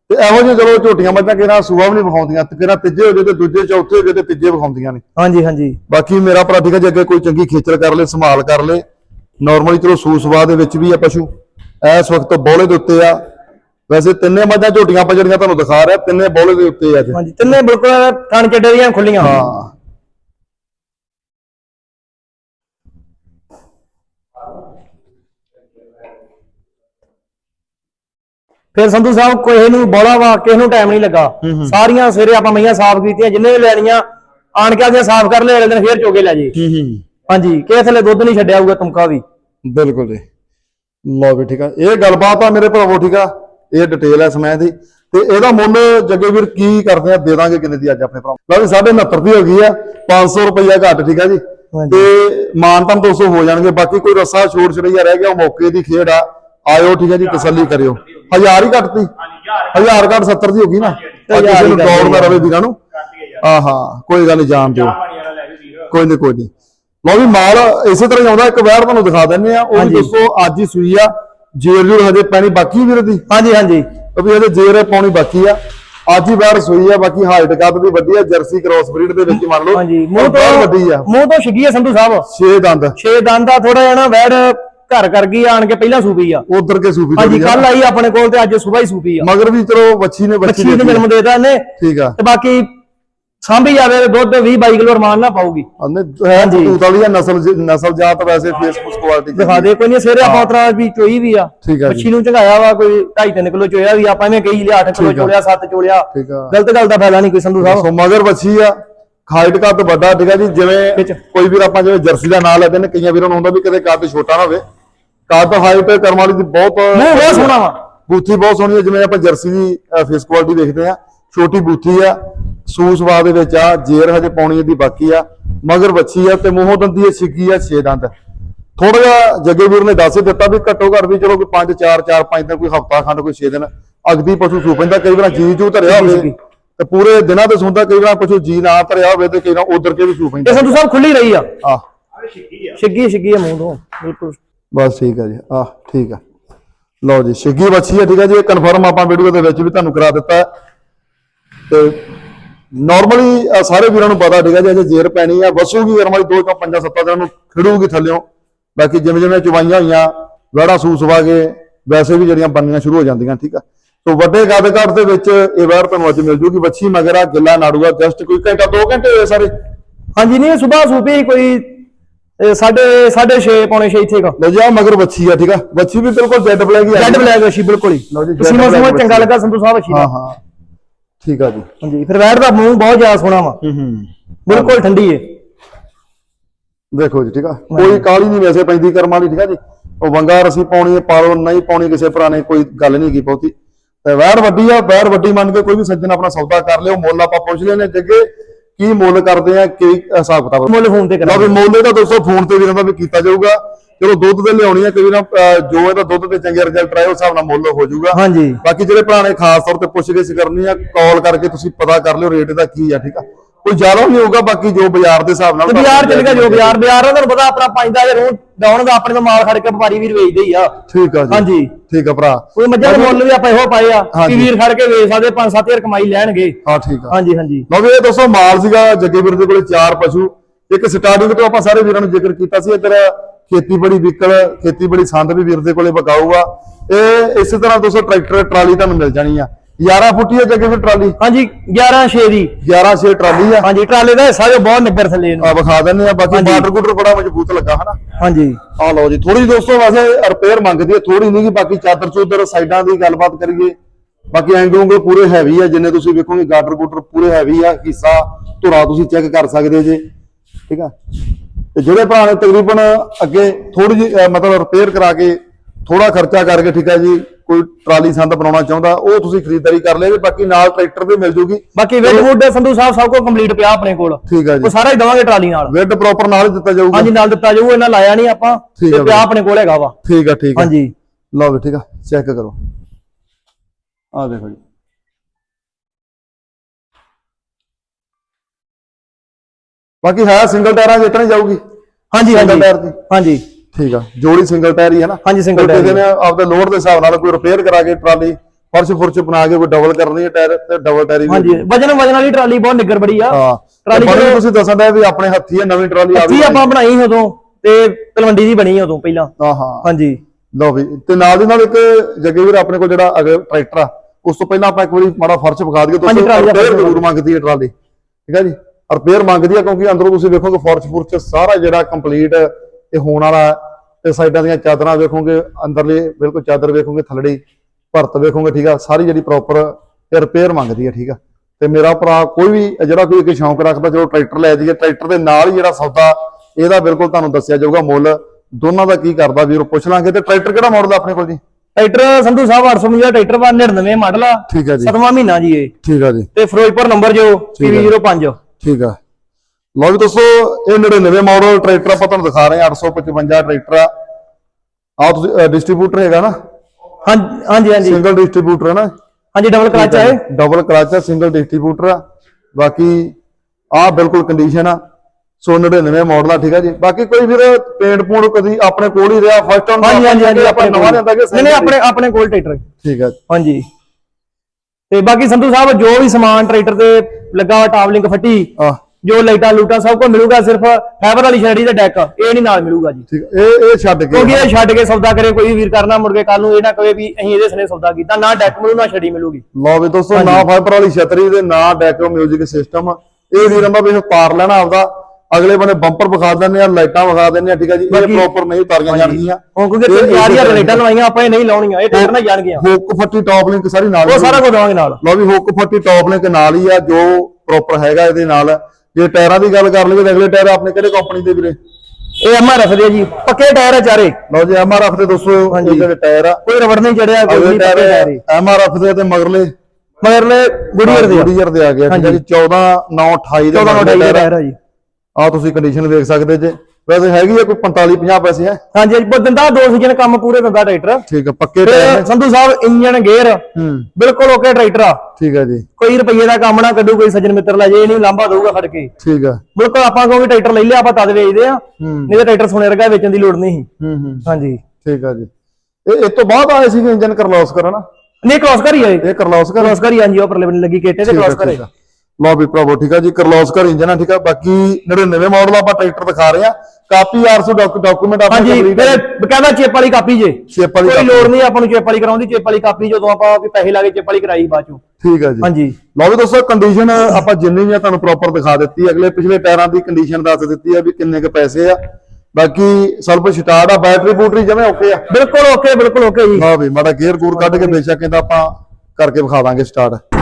ਤੇ ਇਹੋ ਜਿਹੇ ਚਲੋ ਝੋਟੀਆਂ ਮੱਝਾਂ ਕਿਹੜਾ ਸੂਆ ਵੀ ਨਹੀਂ ਵਿਖਾਉਂਦੀਆਂ ਤੇ ਕਿਹੜਾ ਤੀਜੇ ਹੋ ਜੇ ਤੇ ਦੂਜੇ ਚੌਥੇ ਹੋ ਜੇ ਤੇ ਤੀਜੇ ਵਿਖਾਉਂਦੀਆਂ ਨੇ।
ਹਾਂਜੀ ਹਾਂਜੀ।
ਬਾਕੀ ਮੇਰਾ ਭਰਾ ਠੀਕ ਹੈ ਜੇ ਅੱਗੇ ਕੋਈ ਚੰਗੀ ਖੇਚਲ ਕਰ ਲੇ ਸੰਭਾਲ ਕਰ ਲੇ ਨਾਰਮਲੀ ਚਲੋ ਸੂ ਸਵਾਹ ਦੇ ਵਿੱਚ ਵੀ ਆ ਪਸ਼ੂ। ਇਸ ਵਕਤ ਬੋਲੇ ਦੇ ਉੱਤੇ ਆ। ਵੈਸੇ ਤਿੰਨੇ ਮੱਝਾਂ ਝੋਟੀਆਂ ਆਪਾਂ ਜਿਹੜੀਆਂ ਤੁਹਾਨੂੰ ਦਿਖਾ ਰਿਹਾ ਤਿੰਨੇ ਬੋਲੇ ਦੇ ਉੱਤੇ ਆ ਅੱਜ
ਹਾਂਜੀ ਤਿੰਨੇ ਬਿਲਕੁਲ ਥਣ ਚੱਡੇ ਦੀਆਂ ਖੁੱਲੀਆਂ
ਹਾਂ।
ਫਿਰ ਸੰਧੂ ਸਾਹਿਬ ਕੋਈ ਨੂੰ ਬੋਲਾ ਵਾ ਕਿਸੇ ਨੂੰ ਟਾਈਮ ਨਹੀਂ ਲੱਗਾ। ਸਾਰੀਆਂ ਸਵੇਰੇ ਆਪਾਂ ਮਈਆਂ ਸਾਫ਼ ਕੀਤੀਆਂ ਜਿੰਨੇ ਵੀ ਲੈਣੀਆਂ ਆਣ ਕੇ ਆਜੇ ਸਾਫ਼ ਕਰ ਲੈ ਅਗਲੇ ਦਿਨ ਫੇਰ ਚੋਗੇ ਲੈ ਜੀ। ਹਾਂਜੀ ਕਿਸੇ ਥੱਲੇ ਦੁੱਧ ਨਹੀਂ ਛੱਡਿਆ ਹੋਊਗਾ ਤੁਮਕਾ ਵੀ।
ਬਿਲਕੁਲ ਜੀ। ਲਓ ਵੀ ਠੀਕ ਆ। ਇਹ ਗੱਲਬਾਤ ਆ ਮੇਰੇ ਭਰਾਵੋ ਠੀਕ ਆ? ਇਹ ਡਿਟੇਲ ਹੈ ਸਮੇਂ ਦੀ। ਤੇ ਇਹਦਾ ਮੁੱਲ ਜੱਗੇ ਵੀਰ ਕੀ ਕਰਦੇ ਆ ਦੇ ਦਾਂਗੇ ਕਿੰਨੇ ਦੀ ਅੱਜ ਆਪਣੇ ਭਰਾ ਲਓ ਵੀ 69 ਦੀ ਹੋ ਗਈ ਆ 500 ਰੁਪਈਆ ਘੱਟ ਠੀਕ ਆ ਜੀ। ਤੇ ਮਾਨਤਨ 200 ਹੋ ਜਾਣਗੇ ਬਾਕੀ ਕੋਈ ਰੱਸਾ ਛੋੜ ਛੜਈਆ ਰਹਿ ਗਿਆ ਉਹ ਮੌਕੇ ਦੀ ਖੇਡ ਆ। ਆਇਓ ਠੀਕ ਆ ਜੀ ਤਸੱਲੀ ਕਰਿਓ। ਹਜ਼ਾਰ ਹੀ ਘੱਟਤੀ
ਹਾਂਜੀ
ਘੱਟ। 70 ਦੀ ਹੋ ਗਈ ਨਾ। ਅੱਜ ਕਿਸੇ
ਹੀ
ਨੂੰ
ਕਰ
ਦੌੜ ਨਾ। ਰਵੇ ਵੀਰਾਂ ਨੂੰ।
ਕਰਦੀ ਹੈ ਯਾਰ।
ਆ ਹਾਂ ਕੋਈ ਗੱਲ ਨਹੀਂ ਜਾਣ ਦਿਓ। ਕੋਈ ਨਹੀਂ ਕੋਈ ਨਹੀਂ। ਲਓ ਵੀ ਮਾਲ ਇਸੇ ਤਰ੍ਹਾਂ ਹੀ ਆਉਂਦਾ। ਇੱਕ ਵਾਰ ਤੁਹਾਨੂੰ ਦਿਖਾ ਦਿੰਨੇ ਆ ਉਹ ਵੀ। ਦੋਸਤੋ ਅੱਜ ਹੀ ਸੂਈ ਆ। ਜੇਰ ਜੂਰ ਹਜੇ ਪੈਣੀ ਬਾਕੀ ਵੀਰ ਦੀ।
ਹਾਂਜੀ ਹਾਂਜੀ।
ਉਹ ਵੀ ਹਜੇ ਜੇਰ ਪਾਉਣੀ ਬਾਕੀ ਆ। ਅੱਜ ਹੀ ਵਾਰ ਸੂਈ ਆ। ਬਾਕੀ ਹਾਈਟ ਕੱਦ ਵੀ ਵੱਡੀ ਆ ਜਰਸੀ ਕ੍ਰਾਸ ਬਰੀਡ ਦੇ ਵਿੱਚ ਮੰਨ ਲਓ।
ਹਾਂਜੀ। ਮੂੰਹ
ਬਾਹਰ
ਤੋਂ
ਵੱਡੀ ਆ।
ਮੂੰਹ ਤੋਂ ਛਿੱਗੀ ਆ ਸੰਧੂ ਸਾਹਿਬ।
ਛੇ ਦੰਦ।
ਛੇ ਦੰਦ ਦਾ ਥੋੜਾ ਨਾ ਵੈੜ ਘਰ ਕਰ ਗਈ ਆਣ ਕੇ ਪਹਿਲਾਂ ਸੂਪੀ ਆ।
ਉਧਰ ਕੇ ਸੂਫੀ
ਹਾਂਜੀ। ਕੱਲ ਆਈ ਆਪਣੇ ਕੋਲ ਤੇ ਅੱਜ ਸਵੇਰ ਹੀ ਸੂਪੀ ਆ।
ਮਗਰ ਵੀ ਚਲੋ ਵੱਛੀ ਨੇ
ਬੱਚੀ ਨੂੰ। ਜਨਮ ਦੇਤਾ ਇਹਨੇ।
ਠੀਕ ਆ।
ਤੇ ਬਾਕੀ ਸਾਂਭੀ ਜਾਵੇ ਤੇ ਦੁੱਧ 20 22 ਕਿਲੋ ਰਮਾਨ ਨਾ
ਹੈ
ਹਾਂਜੀ।
ਤੂਤ ਵਾਲੀ ਆ ਨਸਲ ਨਸਲ ਜਾਤ ਵੈਸੇ ਫੇਸਬੁੱਕ ਕੁਆਲਿਟੀ
ਦਿਖਾ ਦੇ ਕੋਈ ਨਹੀਂ ਸਵੇਰੇ ਆਪਾਂ ਉਤਰਾ ਵੀ ਚੋਈ ਵੀ ਆ। ਬੱਚੀ ਨੂੰ ਚੰਗਾਇਆ ਵਾ ਕੋਈ 2.5 ਕਿਲੋ ਚੋਇਆ ਵੀ ਆਪਾਂ ਐਵੇਂ ਕਹੀ ਲਿਆ 8 ਕਿਲੋ। ਚੋਲਿਆ 7 ਚੋਲਿਆ
ਠੀਕ ਆ।
ਗਲਤ ਗੱਲ ਦਾ ਫਾਇਦਾ ਨਹੀਂ ਕੋਈ ਸੰਧੂ ਸਾਹਿਬ।
ਸੋ ਮਗਰ ਵੱਛੀ ਆ। ਹਾਈਟ ਕੱਦ ਵੱਡਾ ਆ ਜੀ ਜਿਵੇਂ। ਕੋਈ ਵੀਰ ਆਪਾਂ ਜਿਵੇਂ ਜਰਸੀ ਦਾ ਨਾਂ ਲੈਂਦੇ ਨੇ ਕਈਆਂ ਵੀਰਾਂ ਨੂੰ ਹੁੰਦਾ ਵੀ ਕਦੇ ਕੱਦ ਛੋਟਾ ਨਾ ਹੋਵੇ ਕੱਦ ਹਾਈਟ ਕਰਮ ਵਾਲੀ ਦੀ ਬਹੁਤ
ਮੂੰਹ ਬਹੁਤ ਸੋਹਣਾ ਵਾ
ਬੂਥੀ ਬਹੁਤ ਸੋਹਣੀ ਹੈ ਜਿਵੇਂ ਆਪਾਂ ਜਰਸੀ ਦੀ ਫੇਸ ਕੁਆਲਿਟੀ ਦੇਖਦੇ ਆ ਛੋਟੀ ਬੂਥੀ ਆ ਸੂਸਵਾ ਦੇ ਵਿੱਚ ਆ ਜੇਰ ਹਜੇ ਪਾਉਣੀ ਇਹਦੀ ਬਾਕੀ ਆ ਮਗਰ ਵੱਛੀ ਆ ਤੇ ਮੂੰਹੋਂ ਦੰਦੀ ਹੈ ਛਿੱਗੀ ਆ ਛੇ ਦੰਦ ਥੋੜਾ ਜਿਹਾ ਜੱਗੇ ਵੀਰ ਨੇ ਦੱਸ ਦਿੱਤਾ ਵੀ ਘੱਟੋ ਘੱਟ ਵੀ ਚਲੋ ਕੋਈ 5 4 4 5 ਦਿਨ ਕੋਈ ਹਫਤਾ ਖੰਡ ਕੋਈ 6 ਦਿਨ ਅਗਦੀ ਪਸ਼ੂ ਸੂ ਪੈਂਦਾ ਕਈ ਵਾਰ ਜੀ ਜੂ ਧਰਿਆ ਹੋਵੇ। ਤੇ ਪੂਰੇ ਦਿਨਾਂ ਤੇ ਸੁਣਦਾ ਕਈ ਵਾਰ ਪਸ਼ੂ ਜੀ ਨਾ ਧਰਿਆ ਹੋਵੇ ਤੇ ਕਈ ਵਾਰ ਉਧਰ ਕੇ ਵੀ ਸੂ
ਇਹ
ਪੈਂਦਾ
ਸੰਧੂ ਸਾਹਿਬ ਖੁੱਲੀ ਰਹੀ ਆ।
ਆ।
ਛਿੱਕੀ ਆ।
ਛਿੱਗੀ ਛਿੱਗੀ ਆ ਮੂੰਹ ਤੋਂ ਬਿਲਕੁਲ।
ਬਸ ਠੀਕ ਹੈ ਜੀ। ਆ ਠੀਕ ਹੈ ਲਓ ਜੀ ਛਿੱਗੀ ਵੱਛੀ ਹੈ ਠੀਕ ਹੈ ਜੀ। ਇਹ ਕਨਫਰਮ ਆਪਾਂ ਵੀਡੀਓ ਦੇ ਵਿੱਚ ਵੀ ਤੁਹਾਨੂੰ ਕਰਾ ਦਿੱਤਾ। ਤੇ ਨਾਰਮਲੀ ਸਾਰੇ ਵੀਰਾਂ ਨੂੰ ਪਤਾ ਠੀਕ ਹੈ ਜੀ ਅਜੇ ਜੇਰ ਪੈਣੀ ਆ। ਵਸੂਗੀ ਨਰਮਲੀ 2 ਤੋਂ 5 7 ਦਿਨਾਂ ਨੂੰ ਖਿੜੂਗੀ ਥੱਲਿਓਂ। ਬਾਕੀ ਜਿਵੇਂ ਜਿਵੇਂ ਚਵਾਈਆਂ ਹੋਈਆਂ ਵੜਾ ਸੂਸ ਵਾਗੇ ਵੈਸੇ ਵੀ ਜਿਹੜੀਆਂ ਬਣਨੀਆਂ ਸ਼ੁਰੂ ਹੋ ਜਾਂਦੀਆਂ ਠੀਕ ਆ। ਸੋ ਵੱਡੇ ਘੱਟ ਦੇ ਵਿੱਚ ਇਹ ਵਾਰ ਤੁਹਾਨੂੰ ਅੱਜ ਮਿਲ ਜੂਗੀ ਵੱਛੀ ਮਗਰ ਆ ਗਿੱਲਾ ਨਾੜੂਗਾ ਜਸਟ ਕੋਈ ਘੰਟਾ 2 ਘੰਟੇ ਹੋਏ ਸਾਰੇ?
ਹਾਂਜੀ ਨਹੀਂ ਸਵੇਰ ਸੂਪੀ ਕੋਈ ਇਹ ਸਾਢੇ ਸਾਢੇ 6 ਪੌਣੇ 6 ਇੱਥੇ ਕਾ
ਲਓ ਜੀ ਆ ਮਗਰ ਵੱਛੀ ਆ ਠੀਕ ਆ? ਵੱਛੀ ਵੀ ਬਿਲਕੁਲ ਜੈਡ ਬਲੈਕ ਹੀ ਆ।
ਰੈੱਡ ਬਲੈਕ ਅਸ਼ੀ ਬਿਲਕੁਲ ਹੀ।
ਲਓ ਜੀ,
ਮਸਮੋ
black
ਚੰਗਾ ਲੱਗਾ ਸੰਧੂ ਸਾਹਿਬ ਅਸ਼ੀ
ਹਾਂ
ਦਾ।
ਹਾਂ ਠੀਕ ਆ ਜੀ।
ਹਾਂਜੀ ਫਿਰ ਵੈੜ ਦਾ ਮੂੰਹ ਬਹੁਤ ਜ਼ਿਆਦਾ ਸੋਹਣਾ ਵਾ।
ਹੂੰ ਹੂੰ।
ਬਿਲਕੁਲ ਠੰਡੀ ਏ।
ਦੇਖੋ ਜੀ ਠੀਕ ਆ? ਕੋਈ ਕਾਲੀ ਨਹੀਂ ਵੈਸੇ ਪੈਂਦੀ ਕਰਮ ਵਾਲੀ ਠੀਕ ਆ ਜੀ? ਉਹ ਵੰਗਾ ਰਸੀ ਪਾਉਣੀ ਹੈ ਪਾਲੋ ਨਹੀਂ ਪਾਉਣੀ ਕਿਸੇ ਭਰਾ ਨੇ ਕੋਈ ਗੱਲ ਨਹੀਂ ਕੀ ਬਹੁਤੀ। ਤੇ ਵੈਰ ਵੱਡੀ ਆ ਵੈਰ ਵੱਡੀ ਮੰਨ ਕੇ ਕੋਈ ਵੀ ਸੱਜਣ ਆਪਣਾ ਸੌਦਾ ਕਰ ਲਿਓ ਮੁੱਲ ਆਪਾਂ ਪੁੱਛ ਲੈਨੇ ਜੱਗੇ ਕੀ ਮੁੱਲ ਕਰਦੇ ਆ ਕੀ ਹਿਸਾਬ ਕਿਤਾਬ
ਮੁੱਲ ਫੋਨ ਤੇ ਕਰਾਂਗੇ।
ਵੀ ਮੁੱਲ ਇਹਦਾ ਦੋਸਤੋ ਫੋਨ ਤੇ ਵੀਰਾਂ ਦਾ ਵੀ ਕੀਤਾ ਜਾਊਗਾ। ਚਲੋ ਦੁੱਧ ਤੇ ਲਿਆਉਣੀ ਆ ਕਈ ਨਾ ਜੋ ਇਹਦਾ ਦੁੱਧ ਤੇ ਚੰਗੇ ਰਿਜ਼ਲਟ ਆਏ ਉਸ ਹਿਸਾਬ ਨਾਲ ਮੁੱਲ ਹੋ ਜਾਊਗਾ।
ਹਾਂਜੀ।
ਬਾਕੀ ਜਿਹੜੇ ਭਰਾ ਨੇ ਖਾਸ ਤੌਰ ਤੇ ਪੁੱਛਗਿੱਛ ਕਰਨੀ ਆ ਕਾਲ ਕਰਕੇ ਤੁਸੀਂ ਪਤਾ ਕਰ ਲਿਓ ਰੇਟ ਦਾ ਕੀ ਆ ਠੀਕ ਆ। ਕੋਈ ਜ਼ਿਆਦਾ ਨਹੀਂ ਹੋਊਗਾ ਬਾਕੀ ਜੋ ਬਾਜ਼ਾਰ ਦੇ ਹਿਸਾਬ ਨਾਲ
ਬਾਜ਼ਾਰ ਚੱਲ ਗਿਆ ਜੋ ਬਾਜ਼ਾਰ ਬਾਜ਼ਾਰ ਦਾ ਤੁਹਾਨੂੰ ਪਤਾ ਆਪਣਾ 5000 ਰੂਹ ਡਾਊਨ ਦਾ ਆਪਣੇ ਤੋਂ ਮਾਲ ਖੜ ਕੇ ਵਪਾਰੀ ਵੀਰ ਵੇਚਦੇ ਹੀ ਆ।
ਠੀਕ ਆ ਜੀ।
ਹਾਂਜੀ।
ਠੀਕ ਆ ਭਰਾ।
ਕੋਈ ਮੱਝਾਂ ਦੇ ਮੁੱਲ ਵੀ ਆਪਾਂ ਇਹੋ ਪਾਏ ਆ ਕਿ। ਵੀਰ ਖੜ ਕੇ ਵੇਚ ਸਕਦੇ 5-7000 ਕਮਾਈ ਲੈਣਗੇ।
ਹਾਂ ਠੀਕ ਆ।
ਹਾਂਜੀ ਹਾਂਜੀ।
ਲਓ ਵੀ ਇਹ ਦੋਸਤੋ ਮਾਲ ਸੀਗਾ ਜੱਗੇ ਵੀਰ ਦੇ ਕੋਲੇ ਚਾਰ ਪਸ਼ੂ। ਇੱਕ ਸਟਾਰਟਿੰਗ ਤੋਂ ਆਪਾਂ ਸਾਰੇ ਵੀਰਾਂ ਨੂੰ ਜ਼ਿਕਰ ਕੀਤਾ ਸੀ ਇੱਧਰ ਖੇਤੀਬਾੜੀ ਵਹੀਕਲ ਖੇਤੀਬਾੜੀ ਸੰਦ ਵੀ ਵੀਰ ਦੇ ਕੋਲੇ ਬਕਾਊਗਾ ਇਹ ਇਸੇ ਤਰ੍ਹਾਂ ਦੋਸਤੋ ਟਰੈਕਟਰ ਟਰਾਲੀ ਤੁਹਾਨੂੰ ਮਿਲ ਜਾਣੀ ਆ। 11 ਫੁੱਟੀ ਹੈ ਜੱਗੇ ਫਿਰ ਟਰਾਲੀ?
ਹਾਂਜੀ 11 6 ਦੀ।
11 ਛੇ ਟਰਾਲੀ ਆ।
ਹਾਂਜੀ ਟਰਾਲੇ ਦਾ ਹਿੱਸਾ ਜੋ ਬਹੁਤ ਨਿੱਗਰ ਥੱਲੇ ਇਹਨੂੰ
ਆ ਵਿਖਾ ਦਿੰਦੇ ਆ ਬਾਕੀ। ਬਾਰਡਰ ਕੂਟਰ ਬੜਾ ਮਜ਼ਬੂਤ ਲੱਗਾ ਹਨਾ?
ਹਾਂਜੀ।
ਆ ਲਓ ਜੀ ਥੋੜੀ ਦੋਸਤੋ ਵੈਸੇ ਰਿਪੇਅਰ ਮੰਗਦੀ ਹੈ ਥੋੜੀ ਨਹੀਂ ਕਿ ਬਾਕੀ ਚਾਦਰ ਚੂਦਰ ਸਾਈਡਾਂ ਦੀ ਗੱਲਬਾਤ ਕਰੀਏ। ਬਾਕੀ ਐਂਗਲ ਉਂਗਲ ਪੂਰੇ ਹੈਵੀ ਆ ਜਿੰਨੇ ਤੁਸੀਂ ਵੇਖੋਗੇ ਗਾਡਰ ਗੂਟਰ ਪੂਰੇ ਹੈਵੀ ਆ ਹਿੱਸਾ ਧੁਰਾ ਤੁਸੀਂ ਚੈੱਕ ਕਰ ਸਕਦੇ ਜੇ। ਠੀਕ ਆ? ਤੇ ਜਿਹੜੇ ਭਰਾ ਨੇ ਤਕਰੀਬਨ ਅੱਗੇ ਥੋੜੀ ਜਿਹੀ ਮਤਲਬ ਰਿਪੇਅਰ ਕਰਾ ਕੇ ਥੋੜਾ ਖਰਚਾ ਕਰਕੇ ਠੀਕ ਆ ਜੀ ਕੋਈ ਟਰਾਲੀ ਸੰਦ ਬਣਾਉਣਾ ਚਾਹੁੰਦਾ ਉਹ ਤੁਸੀਂ ਖਰੀਦਦਾਰੀ ਕਰ ਲਿਓ ਬਾਕੀ ਨਾਲ ਟਰੈਕਟਰ ਵੀ ਮਿਲ ਜੂਗੀ।
ਬਾਕੀ ਵੈਟ ਵੁੱਡ ਸੰਧੂ ਸਾਹਿਬ ਸਭ ਕੁਝ ਕੰਪਲੀਟ ਪਿਆ ਆਪਣੇ ਕੋਲ।
ਠੀਕ ਆ ਜੀ।
ਉਹ ਸਾਰਾ ਹੀ ਦਵਾਂਗੇ ਟਰਾਲੀ ਨਾਲ।
ਵੈਡ ਪ੍ਰੋਪਰ ਨਾਲ ਹੀ ਦਿੱਤਾ ਜਾਊਗਾ।
ਹਾਂਜੀ ਨਾਲ ਦਿੱਤਾ ਜਾਊ ਇਹਨਾਂ ਲਾਇਆ ਨਹੀਂ ਆਪਾਂ ਤੇ ਪਿਆ। ਆਪਣੇ ਕੋਲ ਹੈਗਾ ਵਾ।
ਠੀਕ ਆ ਠੀਕ ਆ।
ਹਾਂਜੀ।
ਲਓ ਵੀ ਠੀਕ ਆ ਚੈੱਕ ਕਰੋ। ਆ ਦੇਖੋ ਜੀ। ਬਾਕੀ ਹੈ ਸਿੰਗਲ ਟਾਇਰਾਂ ਜਿੱਤਣੇ ਜਾਊਗੀ।
ਹਾਂਜੀ ਹਾਂਜੀ। ਹਾਂਜੀ।
ਠੀਕ ਆ ਜੋੜੀ ਸਿੰਗਲ ਟਾਇਰ ਹੀ ਹੈ ਨਾ?
ਹਾਂਜੀ,
ਕੋਈ
ਟਾਇਰ
ਕਿਸੇ ਨੇ ਆਪਦੇ ਲੋਡ ਦੇ ਹਿਸਾਬ ਨਾਲ ਕੋਈ ਰਿਪੇਅਰ ਕਰਾ ਕੇ ਟਰਾਲੀ ਫਰਸ਼ ਫੁਰਸ਼ ਬਣਾ ਕੇ ਕੋਈ ਡਬਲ ਕਰਨੀ ਹੈ ਟਾਇਰ ਤੇ ਡਬਲ ਟਾਇਰ ਹੀ
ਹਾਂਜੀ ਵਜਨ ਵਜਨ ਵਾਲੀ ਟਰਾਲੀ ਬਹੁਤ ਨਿੱਗਰ ਬੜੀ ਆ।
ਹਾਂ
ਟਰਾਲੀ ਜਦੋਂ-
ਤੁਸੀਂ ਦੱਸਣ ਦਾ ਵੀ ਆਪਣੇ ਹੱਥੀ ਹੈ ਨਵੀਂ ਟਰਾਲੀ ਆ
ਕੀ ਆਪਾਂ ਬਣਾਈ ਉਦੋਂ ਤੇ ਤਲਵੰਡੀ ਦੀ ਬਣੀ ਉਦੋਂ ਪਹਿਲਾਂ।
ਹਾਂ ਹਾਂ।
ਹਾਂਜੀ।
ਲਓ ਵੀ ਤੇ ਨਾਲ ਦੀ ਨਾਲ ਇੱਕ ਜੱਗੇ ਵੀਰ ਆਪਣੇ ਕੋਲ ਜਿਹੜਾ ਅਗਰ ਟਰੈਕਟਰ ਆ ਉਸ ਤੋਂ ਪਹਿਲਾਂ ਆਪਾਂ ਇੱਕ ਵਾਰੀ ਮਾੜਾ ਫਰਸ਼ ਵਿਖਾ ਦਈਏ
ਦਾ
ਰਿਪੇਅਰ ਜ਼ਰੂਰ ਮੰਗਦੀ ਹੈ ਟਰਾਲੀ। ਠੀਕ ਹੈ ਜੀ? ਰਿਪੇਅਰ ਮੰਗਦੀ ਹੈ ਕਿਉਂਕਿ ਅੰਦਰੋਂ ਤੁਸੀਂ ਵੇਖੋਗੇ ਫਰਸ਼ ਫੁਰਸ਼ ਸਾਰਾ ਜਿਹੜਾ ਕੰਪਲੀਟ ਇਹ ਹੋਣ ਵਾਲਾ। ਤੇ ਸਾਈਡਾਂ ਦੀਆਂ ਚਾਦਰਾਂ ਵੇਖੋਗੇ ਅੰਦਰਲੇ ਬਿਲਕੁਲ ਚਾਦਰ ਵੇਖੋਗੇ ਥੱਲੜੀ ਭਰਤ ਵੇਖੋਗੇ ਠੀਕ ਆ? ਸਾਰੀ ਜਿਹੜੀ ਪ੍ਰੋਪਰ ਰਿਪੇਅਰ ਮੰਗਦੀ ਹੈ ਠੀਕ ਆ? ਤੇ ਮੇਰਾ ਭਰਾ ਕੋਈ ਵੀ ਜਿਹੜਾ ਕੋਈ ਅੱਗੇ ਸ਼ੌਂਕ ਰੱਖਦਾ ਚਲੋ ਟਰੈਕਟਰ ਲੈ ਜਾਈਏ ਟਰੈਕਟਰ ਦੇ ਨਾਲ ਹੀ ਜਿਹੜਾ ਸੌਦਾ ਇਹਦਾ ਬਿਲਕੁਲ ਤੁਹਾਨੂੰ ਦੱਸਿਆ ਜਾਊਗਾ ਮੁੱਲ। ਦੋਨਾਂ ਦਾ ਕੀ ਕਰਦਾ ਵੀਰ ਪੁੱਛ ਲਾਂਗੇ। ਤੇ ਟਰੈਕਟਰ ਕਿਹੜਾ ਮਾਡਲ ਆ ਆਪਣੇ ਕੋਲ ਜੀ?
ਟਰੈਕਟਰ ਸੰਧੂ ਸਾਹਿਬ 850 ਟਰੈਕਟਰ ਵਾ 99 ਮਾਡਲ ਆ।
ਠੀਕ ਹੈ ਜੀ।
ਸਤਵਾਂ ਮਹੀਨਾ ਜੀ ਇਹ।
ਠੀਕ ਆ ਜੀ।
ਤੇ ਫਿਰੋਜ਼ਪੁਰ ਨੰਬਰ ਜੋ
ਹੈ।
PV05
ਠੀਕ ਆ। ਲਓ ਵੀ ਦੋਸਤੋ ਇਹ 99 ਮਾਡਲ ਟਰੈਕਟਰ ਆਪਾਂ ਤੁਹਾਨੂੰ ਦਿਖਾ ਰਹੇ ਹਾਂ 855 ਟਰੈਕਟਰ ਆ। ਆ ਤੁਸੀਂ ਡਿਸਟ੍ਰੀਬਿਊਟਰ ਹੈਗਾ ਨਾ?
ਹਾਂਜੀ ਹਾਂਜੀ ਹਾਂਜੀ।
ਸਿੰਗਲ ਡਿਸਟ੍ਰੀਬਿਊਟਰ ਹੈ ਨਾ?
ਹਾਂਜੀ ਡਬਲ ਕਲਚ ਇਹ।
ਡਬਲ ਕਲਚ ਆ ਸਿੰਗਲ ਡਿਸਟ੍ਰੀਬਿਊਟਰ ਆ। ਬਾਕੀ ਆ ਬਿਲਕੁਲ ਕੰਡੀਸ਼ਨ ਆ। ਸੋ 99 ਮਾਡਲ ਆ ਠੀਕ ਆ ਜੀ। ਬਾਕੀ ਕੋਈ ਵੀਰ ਪੇਂਟ ਪੂੰਟ ਕਦੀ ਆਪਣੇ ਕੋਲ ਹੀ ਰਿਹਾ? ਫਸਟ ਟਾਈਮ
ਹਾਂਜੀ ਹਾਂਜੀ ਹਾਂਜੀ
ਆਪਾਂ ਨਵਾਂ ਲਿਆਂਦਾ ਕਿ
ਨਹੀਂ ਨਹੀਂ ਆਪਣੇ ਆਪਣੇ ਕੋਲ ਟਰੈਕਟਰ
ਠੀਕ ਆ
ਹਾਂਜੀ। ਤੇ ਬਾਕੀ ਸੰਧੂ ਸਾਹਿਬ ਜੋ ਵੀ ਸਮਾਨ ਟਰੈਕਟਰ ਤੇ ਲੱਗਾ ਟਾਵਲਿੰਗ ਫੱਟੀ
ਆ
ਜੋ ਲਾਈਟਾਂ ਲੂਟਾਂ ਸਭ ਕੁਝ ਮਿਲੂਗਾ ਸਿਰਫ ਫਾਈਬਰ ਵਾਲੀ ਸ਼ੈਡੀ ਦਾ ਡੈਕ ਇਹ ਨਹੀਂ ਨਾਲ ਮਿਲੂਗਾ ਜੀ।
ਠੀਕ। ਇਹ ਇਹ ਛੱਡ
ਕਿਉਂਕਿ
ਕੇ
ਇਹ ਛੱਡ ਕੇ ਸੌਦਾ ਕਰੇ ਕੋਈ ਵੀਰ ਕਰਨਾ ਮੁੜ ਕੇ ਕੱਲ ਨੂੰ ਇਹ ਨਾ ਕਵੇ ਵੀ ਅਸੀਂ ਇਹਦੇ ਸਨੇ ਸੌਦਾ ਕੀਤਾ ਨਾ ਡੈਕ ਮਿਲੂ ਨਾ ਛੜੀ ਮਿਲੂਗੀ।
ਲਓ ਵੀ ਦੋਸਤੋ ਨਾ ਫਾਈਬਰ ਵਾਲੀ ਛਤਰੀ ਤੇ ਨਾ ਡੈਕੋ 뮤직 ਸਿਸਟਮ ਇਹ ਵੀਰਾਂ ਦਾ ਵੀ ਤਾਰ ਲੈਣਾ ਆਪਦਾ। ਅਗਲੇ ਬੰਨੇ ਬੰਪਰ ਵਿਖਾ ਦਿੰਦੇ ਆ ਲਾਈਟਾਂ ਵਿਖਾ ਦਿੰਦੇ ਆ ਠੀਕ ਆ ਜੀ। ਇਹ ਪ੍ਰੋਪਰ ਨਹੀਂ ਉਤਾਰੀਆਂ ਜਾਣਗੀਆਂ।
ਹੁਣ ਕਿਉਂਕਿ
ਇਹ-
ਤਿਆਰ
ਇਹ
ਹਜ਼ਾਰ ਲਾਈਟਾਂ ਲਵਾਈਆਂ ਆਪਾਂ ਇਹ ਨਹੀਂ ਲਾਉਣੀਆਂ ਇਹ ਟਰੈਕਟਰ ਨਾਲ ਜਾਣਗੀਆਂ।
ਹੁੱਕ ਫੱਟੀ ਟੌਪ ਲਿੰਕ ਸਾਰੀ ਨਾਲ
ਉਹ ਸਾਰਾ ਕੁਝ ਦਵਾਂਗੇ ਨਾਲ।
ਲਓ ਵੀ ਹੁੱਕ ਫੱਟੀ ਟੌਪ ਲਿੰਕ ਨਾਲ ਹੀ ਆ ਜੋ ਪ੍ਰੋਪਰ ਹੈਗਾ ਇਹਦੇ ਨਾਲ। ਜੇ ਟਾਇਰਾਂ ਦੀ ਗੱਲ ਕਰ ਲਈਏ ਤਾਂ ਅਗਲੇ ਟਾਇਰ ਆਪਣੇ ਕਿਹੜੇ ਕੰਪਨੀ ਦੇ ਵੀਰੇ
ਇਹ ਐਮਆਰ ਰੱਖਦੇ ਜੀ ਪੱਕੇ ਟਾਇਰ ਆ ਚਾਰੇ
ਲਓ ਜੀ ਐਮਆਰਐਫ ਦੇ ਦੋਸਤੋ
ਹਾਂਜੀ।
ਜਿਹੜੇ ਟਾਇਰ ਆ
ਕੋਈ ਰਬੜ ਨਹੀਂ ਚੜਿਆ ਕੋਈ ਟਾਇਰ ਹੀ।
ਟਾਇਰ ਐਮਆਰਐਫ ਦੇ ਤੇ ਮਗਰਲੇ
ਮਗਰਲੇ ਗੁਡੀਅਰ ਦੇ ਆ।
ਗੁਡੀਅਰ ਦੇ ਆ ਗਿਆ ਠੀਕ ਆ ਜੀ 14 9 28 ਦੇ
14
ਮਗਰਲੇ
ਨੋਟ
ਟਾਇਰ ਆ।
ਟਾਇਰ ਆ ਜੀ
ਆ ਤੁਸੀਂ ਕੰਡੀਸ਼ਨ ਵੇਖ ਸਕਦੇ ਜੇ ਵੈਸੇ ਹੈਗੀ ਆ ਕੋਈ 45 50 ਪੈਸੇ ਹੈ।
ਹਾਂਜੀ ਅੱਜ ਦਿੰਦਾ ਦੋ ਸੀਜ਼ਨ ਕੰਮ ਪੂਰੇ ਦਿੰਦਾ ਟਰੈਕਟਰ।
ਠੀਕ ਆ ਪੱਕੇ
ਤੇ ਸੰਧੂ ਸਾਹਿਬ ਇੰਜਨ ਗੇਅਰ
ਹੂੰ।
ਬਿਲਕੁਲ ਓਕੇ ਟਰੈਕਟਰ ਆ।
ਠੀਕ ਆ ਜੀ।
ਕੋਈ ਰੁਪਈਏ ਦਾ ਕੰਮ ਨਾ ਕੱਢੂ ਕੋਈ ਸੱਜਣ ਮਿੱਤਰ ਲੈ ਜੇ ਇਹ ਨਹੀਂ ਲਾਂਭਾ ਦਊਗਾ ਫੜ ਕੇ।
ਠੀਕ ਆ।
ਬਿਲਕੁਲ ਆਪਾਂ ਕਹੋਗੇ ਟਰੈਕਟਰ ਲੈ ਲਿਆ ਆਪਾਂ ਤਦ ਵੇਚਦੇ ਆ। ਨਹੀਂ ਤਾਂ ਟਰੈਕਟਰ ਸੋਨੇ ਵਰਗਾ ਵੇਚਣ ਦੀ ਲੋੜ ਨਹੀਂ ਸੀ।
ਹੂੰ ਹੂੰ।
ਹਾਂਜੀ।
ਠੀਕ ਆ ਜੀ। ਇਹ ਇਸ ਤੋਂ ਬਾਅਦ ਆਏ ਸੀ ਇੰਜਨ ਕਰਲੋਸ ਕਰਨਾ?
ਨਹੀਂ ਕ੍ਰਾਸ ਕਰੀ ਆਏ
ਇਹ। ਕਰਲੋਸ ਕਰ?
ਕ੍ਰਾਸ ਕਰੀ ਹਾਂਜੀ ਉਹ ਪਰਲੇ ਬੰਨੇ ਲੱਗੀ ਕੇਟੇ ਤੇ ਕ੍ਰਾਸ ਕਰੇ।
ਲਓ ਵੀ ਭਰਾਵੋ ਠੀਕ ਆ ਜੀ ਕਰਲੋਸਕਰ ਇੰਜਨ ਆ ਠੀਕ ਆ। ਬਾਕੀ 99 ਮਾਡਲ ਆਪਾਂ ਟਰੈਕਟਰ ਦਿਖਾ ਰਹੇ ਆ। ਕਾਪੀ ਆਰਸੋ ਡਾਕੂਮੈਂਟ ਆਪਣੇ
ਹਾਂਜੀ
ਆ।
ਬਕਾਇਦਾ ਚੇਪ ਵਾਲੀ ਕਾਪੀ ਜੇ।
ਚਿੱਪ ਵਾਲੀ
ਕੋਈ। ਲੋੜ ਨਹੀਂ ਆਪਾਂ ਨੂੰ ਚੇਪ ਵਾਲੀ ਕਰਾਉਂਦੀ ਚੇਪ ਵਾਲੀ ਕਾਪੀ ਜਦੋਂ ਆਪਾਂ ਵੀ ਪੈਸੇ ਲਾ ਕੇ ਚੇਪ ਵਾਲੀ ਕਰਾਈ ਬਾਅਦ ਚੋਂ।
ਠੀਕ ਆ ਜੀ।
ਹਾਂਜੀ।
ਲਓ ਵੀ ਦੋਸਤੋ ਕੰਡੀਸ਼ਨ ਆਪਾਂ ਜਿੰਨੀ ਵੀ ਆ ਤੁਹਾਨੂੰ ਪ੍ਰੋਪਰ ਦਿਖਾ ਦਿੱਤੀ ਅਗਲੇ ਪਿਛਲੇ ਟਾਇਰਾਂ ਦੀ ਕੰਡੀਸ਼ਨ ਦੱਸ ਦਿੱਤੀ ਆ ਵੀ ਕਿੰਨੇ ਕ ਪੈਸੇ ਆ। ਬਾਕੀ ਸਲਪ ਸਟਾਰਟ ਆ ਬੈਟਰੀ ਬੂਟਰੀ ਜਿਵੇਂ ਓਕੇ ਆ।
ਬਿਲਕੁਲ ਓਕੇ ਬਿਲਕੁਲ ਓਕੇ ਜੀ।
ਹਾਂ ਵੀ ਮਾੜਾ ਗੇਅਰ ਗੂਰ ਕੱਢ ਕੇ ਬੇਸ਼ੱਕ ਇਹਦਾ ਆਪਾਂ ਕਰਕੇ ਵਿਖਾ ਦਾਂਗੇ ਸਟਾਰਟ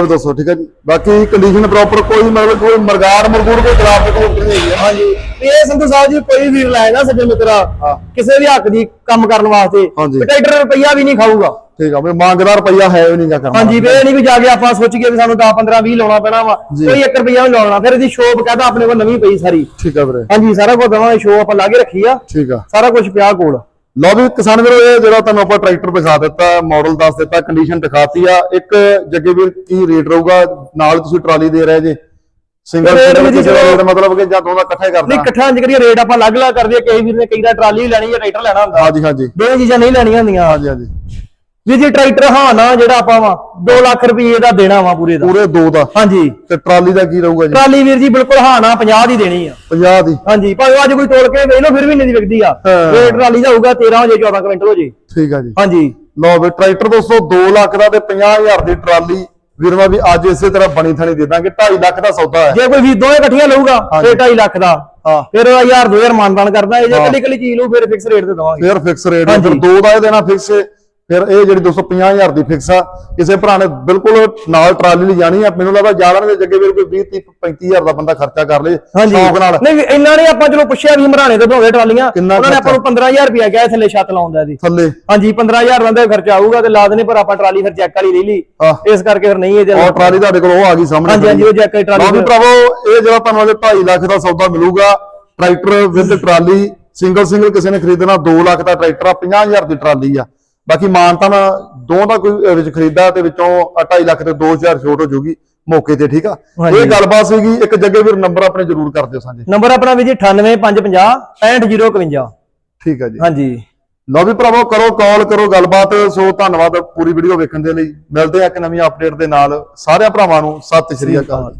ਵੀ ਦੱਸੋ ਠੀਕ ਹੈ ਜੀ। ਬਾਕੀ ਕੰਡੀਸ਼ਨ ਪ੍ਰੋਪਰ ਕੋਈ ਮਤਲਬ ਕੋਈ ਮਰਗਾੜ ਮਰਗੂੜ ਕੋਈ ਖਰਾਬ ਕੋਈ ਨਹੀਂ ਹੈਗੀ। ਹੈ।
ਹਾਂਜੀ ਇਹ ਸੰਧੂ ਸਾਹਿਬ ਜੀ ਕੋਈ ਵੀਰ ਲਾਏ ਨਾ ਸੱਜਣ ਮਿੱਤਰਾ। ਕਿਸੇ ਵੀ ਹੱਕ ਦੀ ਕੰਮ ਕਰਨ ਵਾਸਤੇ। ਵੀ ਟਰੈਕਟਰ ਰੁਪਈਆ ਵੀ ਨਹੀਂ ਖਾਊਗਾ।
ਠੀਕ ਆ ਵੀ ਮੰਗਦਾ ਰੁਪਈਆ ਹੈ ਵੀ ਨਹੀਂ ਜਾ ਕਰਨਾ।
ਹਾਂਜੀ ਵੀ ਇਹ ਨਹੀਂ ਵੀ ਜਾ ਕੇ ਆਪਾਂ ਸੋਚ ਕੇ ਵੀ ਸਾਨੂੰ 10 15 20 ਲਾਉਣਾ ਪੈਣਾ ਵਾ। ਕੋਈ 1 ਰੁਪਈਆ ਵੀ ਲਾਉਣਾ ਫਿਰ ਇਹਦੀ ਸ਼ੋਪ ਕਹਦਾ ਆਪਣੇ ਕੋਲ ਨਵੀਂ ਪਈ ਸਾਰੀ।
ਠੀਕ ਆ ਵੀਰੇ।
ਹਾਂਜੀ ਸਾਰਾ ਕੁਝ ਦਵਾਂਗੇ ਸ਼ੋਅ ਆਪਾਂ ਲਾ ਕੇ ਰੱਖੀ ਆ।
ਠੀਕ ਆ।
ਸਾਰਾ ਕੁਝ ਪਿਆ ਕੋਲ।
ਲਓ ਵੀ ਕਿਸਾਨ ਵੀਰੋ ਇਹ ਜਿਹੜਾ ਤੁਹਾਨੂੰ ਆਪਾਂ ਟਰੈਕਟਰ ਦਿਖਾ ਦਿੱਤਾ ਮਾਡਲ ਦੱਸ ਦਿੱਤਾ ਕੰਡੀਸ਼ਨ ਦਿਖਾਤੀ ਆ। ਇੱਕ ਜੱਗੇ ਵੀਰ ਕੀ ਰੇਟ ਰਹੂਗਾ? ਨਾਲ ਤੁਸੀਂ ਟਰਾਲੀ ਦੇ ਰਹੇ ਜੇ। ਸਿੰਗਲ
ਰੇਟ
ਸਿੰਗਲ ਕਿਸੇ ਮਤਲਬ ਕਿ ਜਾਂ ਦੋਨਾਂ ਇਕੱਠਾ ਹੀ
ਨਹੀਂ
ਕਰਦਾ
ਇਕੱਠਾ ਕਰੀਏ ਰੇਟ ਆਪਾਂ ਅਲੱਗ-ਅਲੱਗ ਕਰਦੇ ਆ ਕਈ ਵੀਰ ਨੇ ਕਈ ਦਾ ਟਰਾਲੀ ਲੈਣੀ ਜਾਂ ਟਰੈਕਟਰ ਲੈਣਾ ਹੁੰਦਾ।
ਹਾਂਜੀ ਹਾਂਜੀ।
ਦੋਵੇਂ ਚੀਜ਼ਾਂ ਨਹੀਂ ਲੈਣੀਆਂ ਹੁੰਦੀਆਂ।
ਹਾਂਜੀ ਹਾਂਜੀ।
ਵੀ ਜੀ ਟਰੈਕਟਰ ਹਾਂ ਨਾ ਜਿਹੜਾ ਆਪਾਂ ਵਾ 2 ਲੱਖ ਰੁਪਏ ਦਾ ਦੇਣਾ ਵਾ ਪੂਰੇ ਦਾ।
ਪੂਰੇ ਦੋ ਦਾ।
ਹਾਂਜੀ।
ਤੇ ਟਰਾਲੀ ਦਾ ਕੀ ਰਹੂਗਾ ਜੀ?
ਟਰਾਲੀ ਵੀਰ ਜੀ ਬਿਲਕੁਲ ਹਾਂ ਨਾ 50 ਦੀ ਦੇਣੀ ਆ।
50 ਦੀ।
ਹਾਂਜੀ ਭਾਵੇਂ ਅੱਜ ਕੋਈ ਤੋੜ ਕੇ ਵੇਚ ਲਓ ਫਿਰ ਵੀ ਨਹੀਂ ਦੀ ਵਿਕਦੀ ਆ।
ਹਾਂ।
ਰੇਟ ਟਰਾਲੀ ਦਾ ਹੋਊਗਾ 13 ਹੋ ਜੇ 14 ਕੁਇੰਟਲ ਹੋ ਜੇ।
ਠੀਕ ਆ ਜੀ।
ਹਾਂਜੀ।
ਲਓ ਵੀ ਟਰੈਕਟਰ ਦੋਸਤੋ 2 ਲੱਖ ਦਾ ਤੇ 50000 ਦੀ ਟਰਾਲੀ ਵੀਰਵਾ ਵੀ ਅੱਜ ਇਸੇ ਤਰ੍ਹਾਂ ਬਣੀ ਥਣੀ ਦੇ ਦਾਂਗੇ। 2.5 ਲੱਖ ਦਾ ਸੌਦਾ ਹੈ।
ਜੇ ਕੋਈ ਵੀ ਦੋਵੇਂ ਇਕੱਠੀਆਂ ਲਊਗਾ। ਫਿਰ 2.5 ਲੱਖ ਦਾ।
ਹਾਂ।
ਫਿਰ 1000 2000 ਮਾਨਦਾਨ ਕਰਦਾ। ਇਹ ਜੇ। ਕੱਲੀ ਕੱਲੀ ਚੀਜ਼ ਲਊ ਫਿਰ ਫਿਕਸ ਰੇਟ ਤੇ ਦਵਾਂਗੇ।
ਫਿਰ ਫਿਕਸ ਰੇਟ। ਫਿਰ ਦੋ ਦਾ ਇਹ ਦੇਣਾ ਫਿਕਸ ਫਿਰ ਇਹ ਜਿਹੜੀ 250000 ਦੀ ਫਿਕਸ ਆ ਕਿਸੇ ਭਰਾ ਨੇ ਬਿਲਕੁਲ ਨਾਲ ਟਰਾਲੀ ਲਈ ਜਾਣੀ ਆ ਮੈਨੂੰ ਲੱਗਦਾ ਜ਼ਿਆਦਾ ਨਹੀਂ ਜੱਗੇ ਵੀਰ ਕੋਈ 20 30 35000 ਦਾ ਬੰਦਾ ਖਰਚਾ ਕਰ ਲੇ ਸ਼ੌਕ ਨਾਲ।
ਨਹੀਂ ਇੰਨਾ ਨਹੀਂ ਆਪਾਂ ਚਲੋ ਪੁੱਛਿਆ ਵੀ ਮਰਾਣੇ ਤੋਂ ਦੋਵੇਂ ਟਰਾਲੀਆਂ ਉਹਨਾਂ ਨੇ ਆਪਾਂ ਨੂੰ
ਖਰਚਾ?
15000 ਰੁਪਇਆ ਕਿਹਾ ਥੱਲੇ ਛੱਤ ਲਾਉਣ ਦਾ ਦੀ
ਥੱਲੇ?
ਹਾਂਜੀ 15000 ਦਾ ਖਰਚਾ ਆਊਗਾ ਤੇ ਲਾ ਦੇਣੇ ਪਰ ਆਪਾਂ ਟਰਾਲੀ ਫਿਰ ਚੈੱਕ ਵਾਲੀ ਲੈ ਲਈ। ਇਸ ਕਰਕੇ ਫਿਰ ਨਹੀਂ ਇਹਦੇ
ਔਰ ਟਰਾਲੀ ਤੁਹਾਡੇ ਕੋਲ ਉਹ ਆ ਗਈ ਸਾਹਮਣੇ।
ਹਾਂਜੀ ਹਾਂਜੀ ਉਹ ਚੈੱਕ ਵਾਲੀ ਟਰਾਲੀ
ਭਰਾਵੋ ਇਹ ਜਿਹੜਾ ਤੁਹਾਨੂੰ ਅਜੇ 2.5 ਲੱਖ ਦਾ ਸੌਦਾ ਮਿਲੂਗਾ tractor with trolley single single ਕਿਸੇ ਨੇ ਖਰੀਦਣਾ 2 ਲੱਖ ਦਾ ਟਰੈਕਟਰ ਆ 50000 ਦੀ ਟਰਾਲੀ ਆ। ਬਾਕੀ ਮਾਨਤਾ ਨਾ ਦੋ ਦਾ ਕੋਈ ਵਿੱਚ ਖਰੀਦਾ ਤੇ ਵਿੱਚੋਂ 2.5 ਲੱਖ ਤੇ 2000 ਛੋਟ ਹੋ ਜੂਗੀ ਮੌਕੇ ਤੇ ਠੀਕ ਆ। ਇਹ ਗੱਲਬਾਤ ਸੀਗੀ ਇੱਕ ਜੱਗੇ ਵੀਰ ਨੰਬਰ ਆਪਣੇ ਜ਼ਰੂਰ ਕਰ ਦਿਓ ਸਾਂਝੇ।
ਨੰਬਰ ਆਪਣਾ ਵੀ ਜੀ 98550 65051
ਠੀਕ ਆ ਜੀ।
ਹਾਂਜੀ।
ਲਓ ਵੀ ਭਰਾਵੋ ਕਰੋ ਕਾਲ ਕਰੋ ਗੱਲਬਾਤ ਸੋ ਧੰਨਵਾਦ ਪੂਰੀ ਵੀਡੀਓ ਵੇਖਣ ਦੇ ਲਈ। ਮਿਲਦੇ ਆ ਇੱਕ ਨਵੀਂ ਅਪਡੇਟ ਦੇ ਨਾਲ। ਸਾਰਿਆਂ ਭਰਾਵਾਂ ਨੂੰ ਸਤਿ ਸ਼੍ਰੀ ਅਕਾਲ।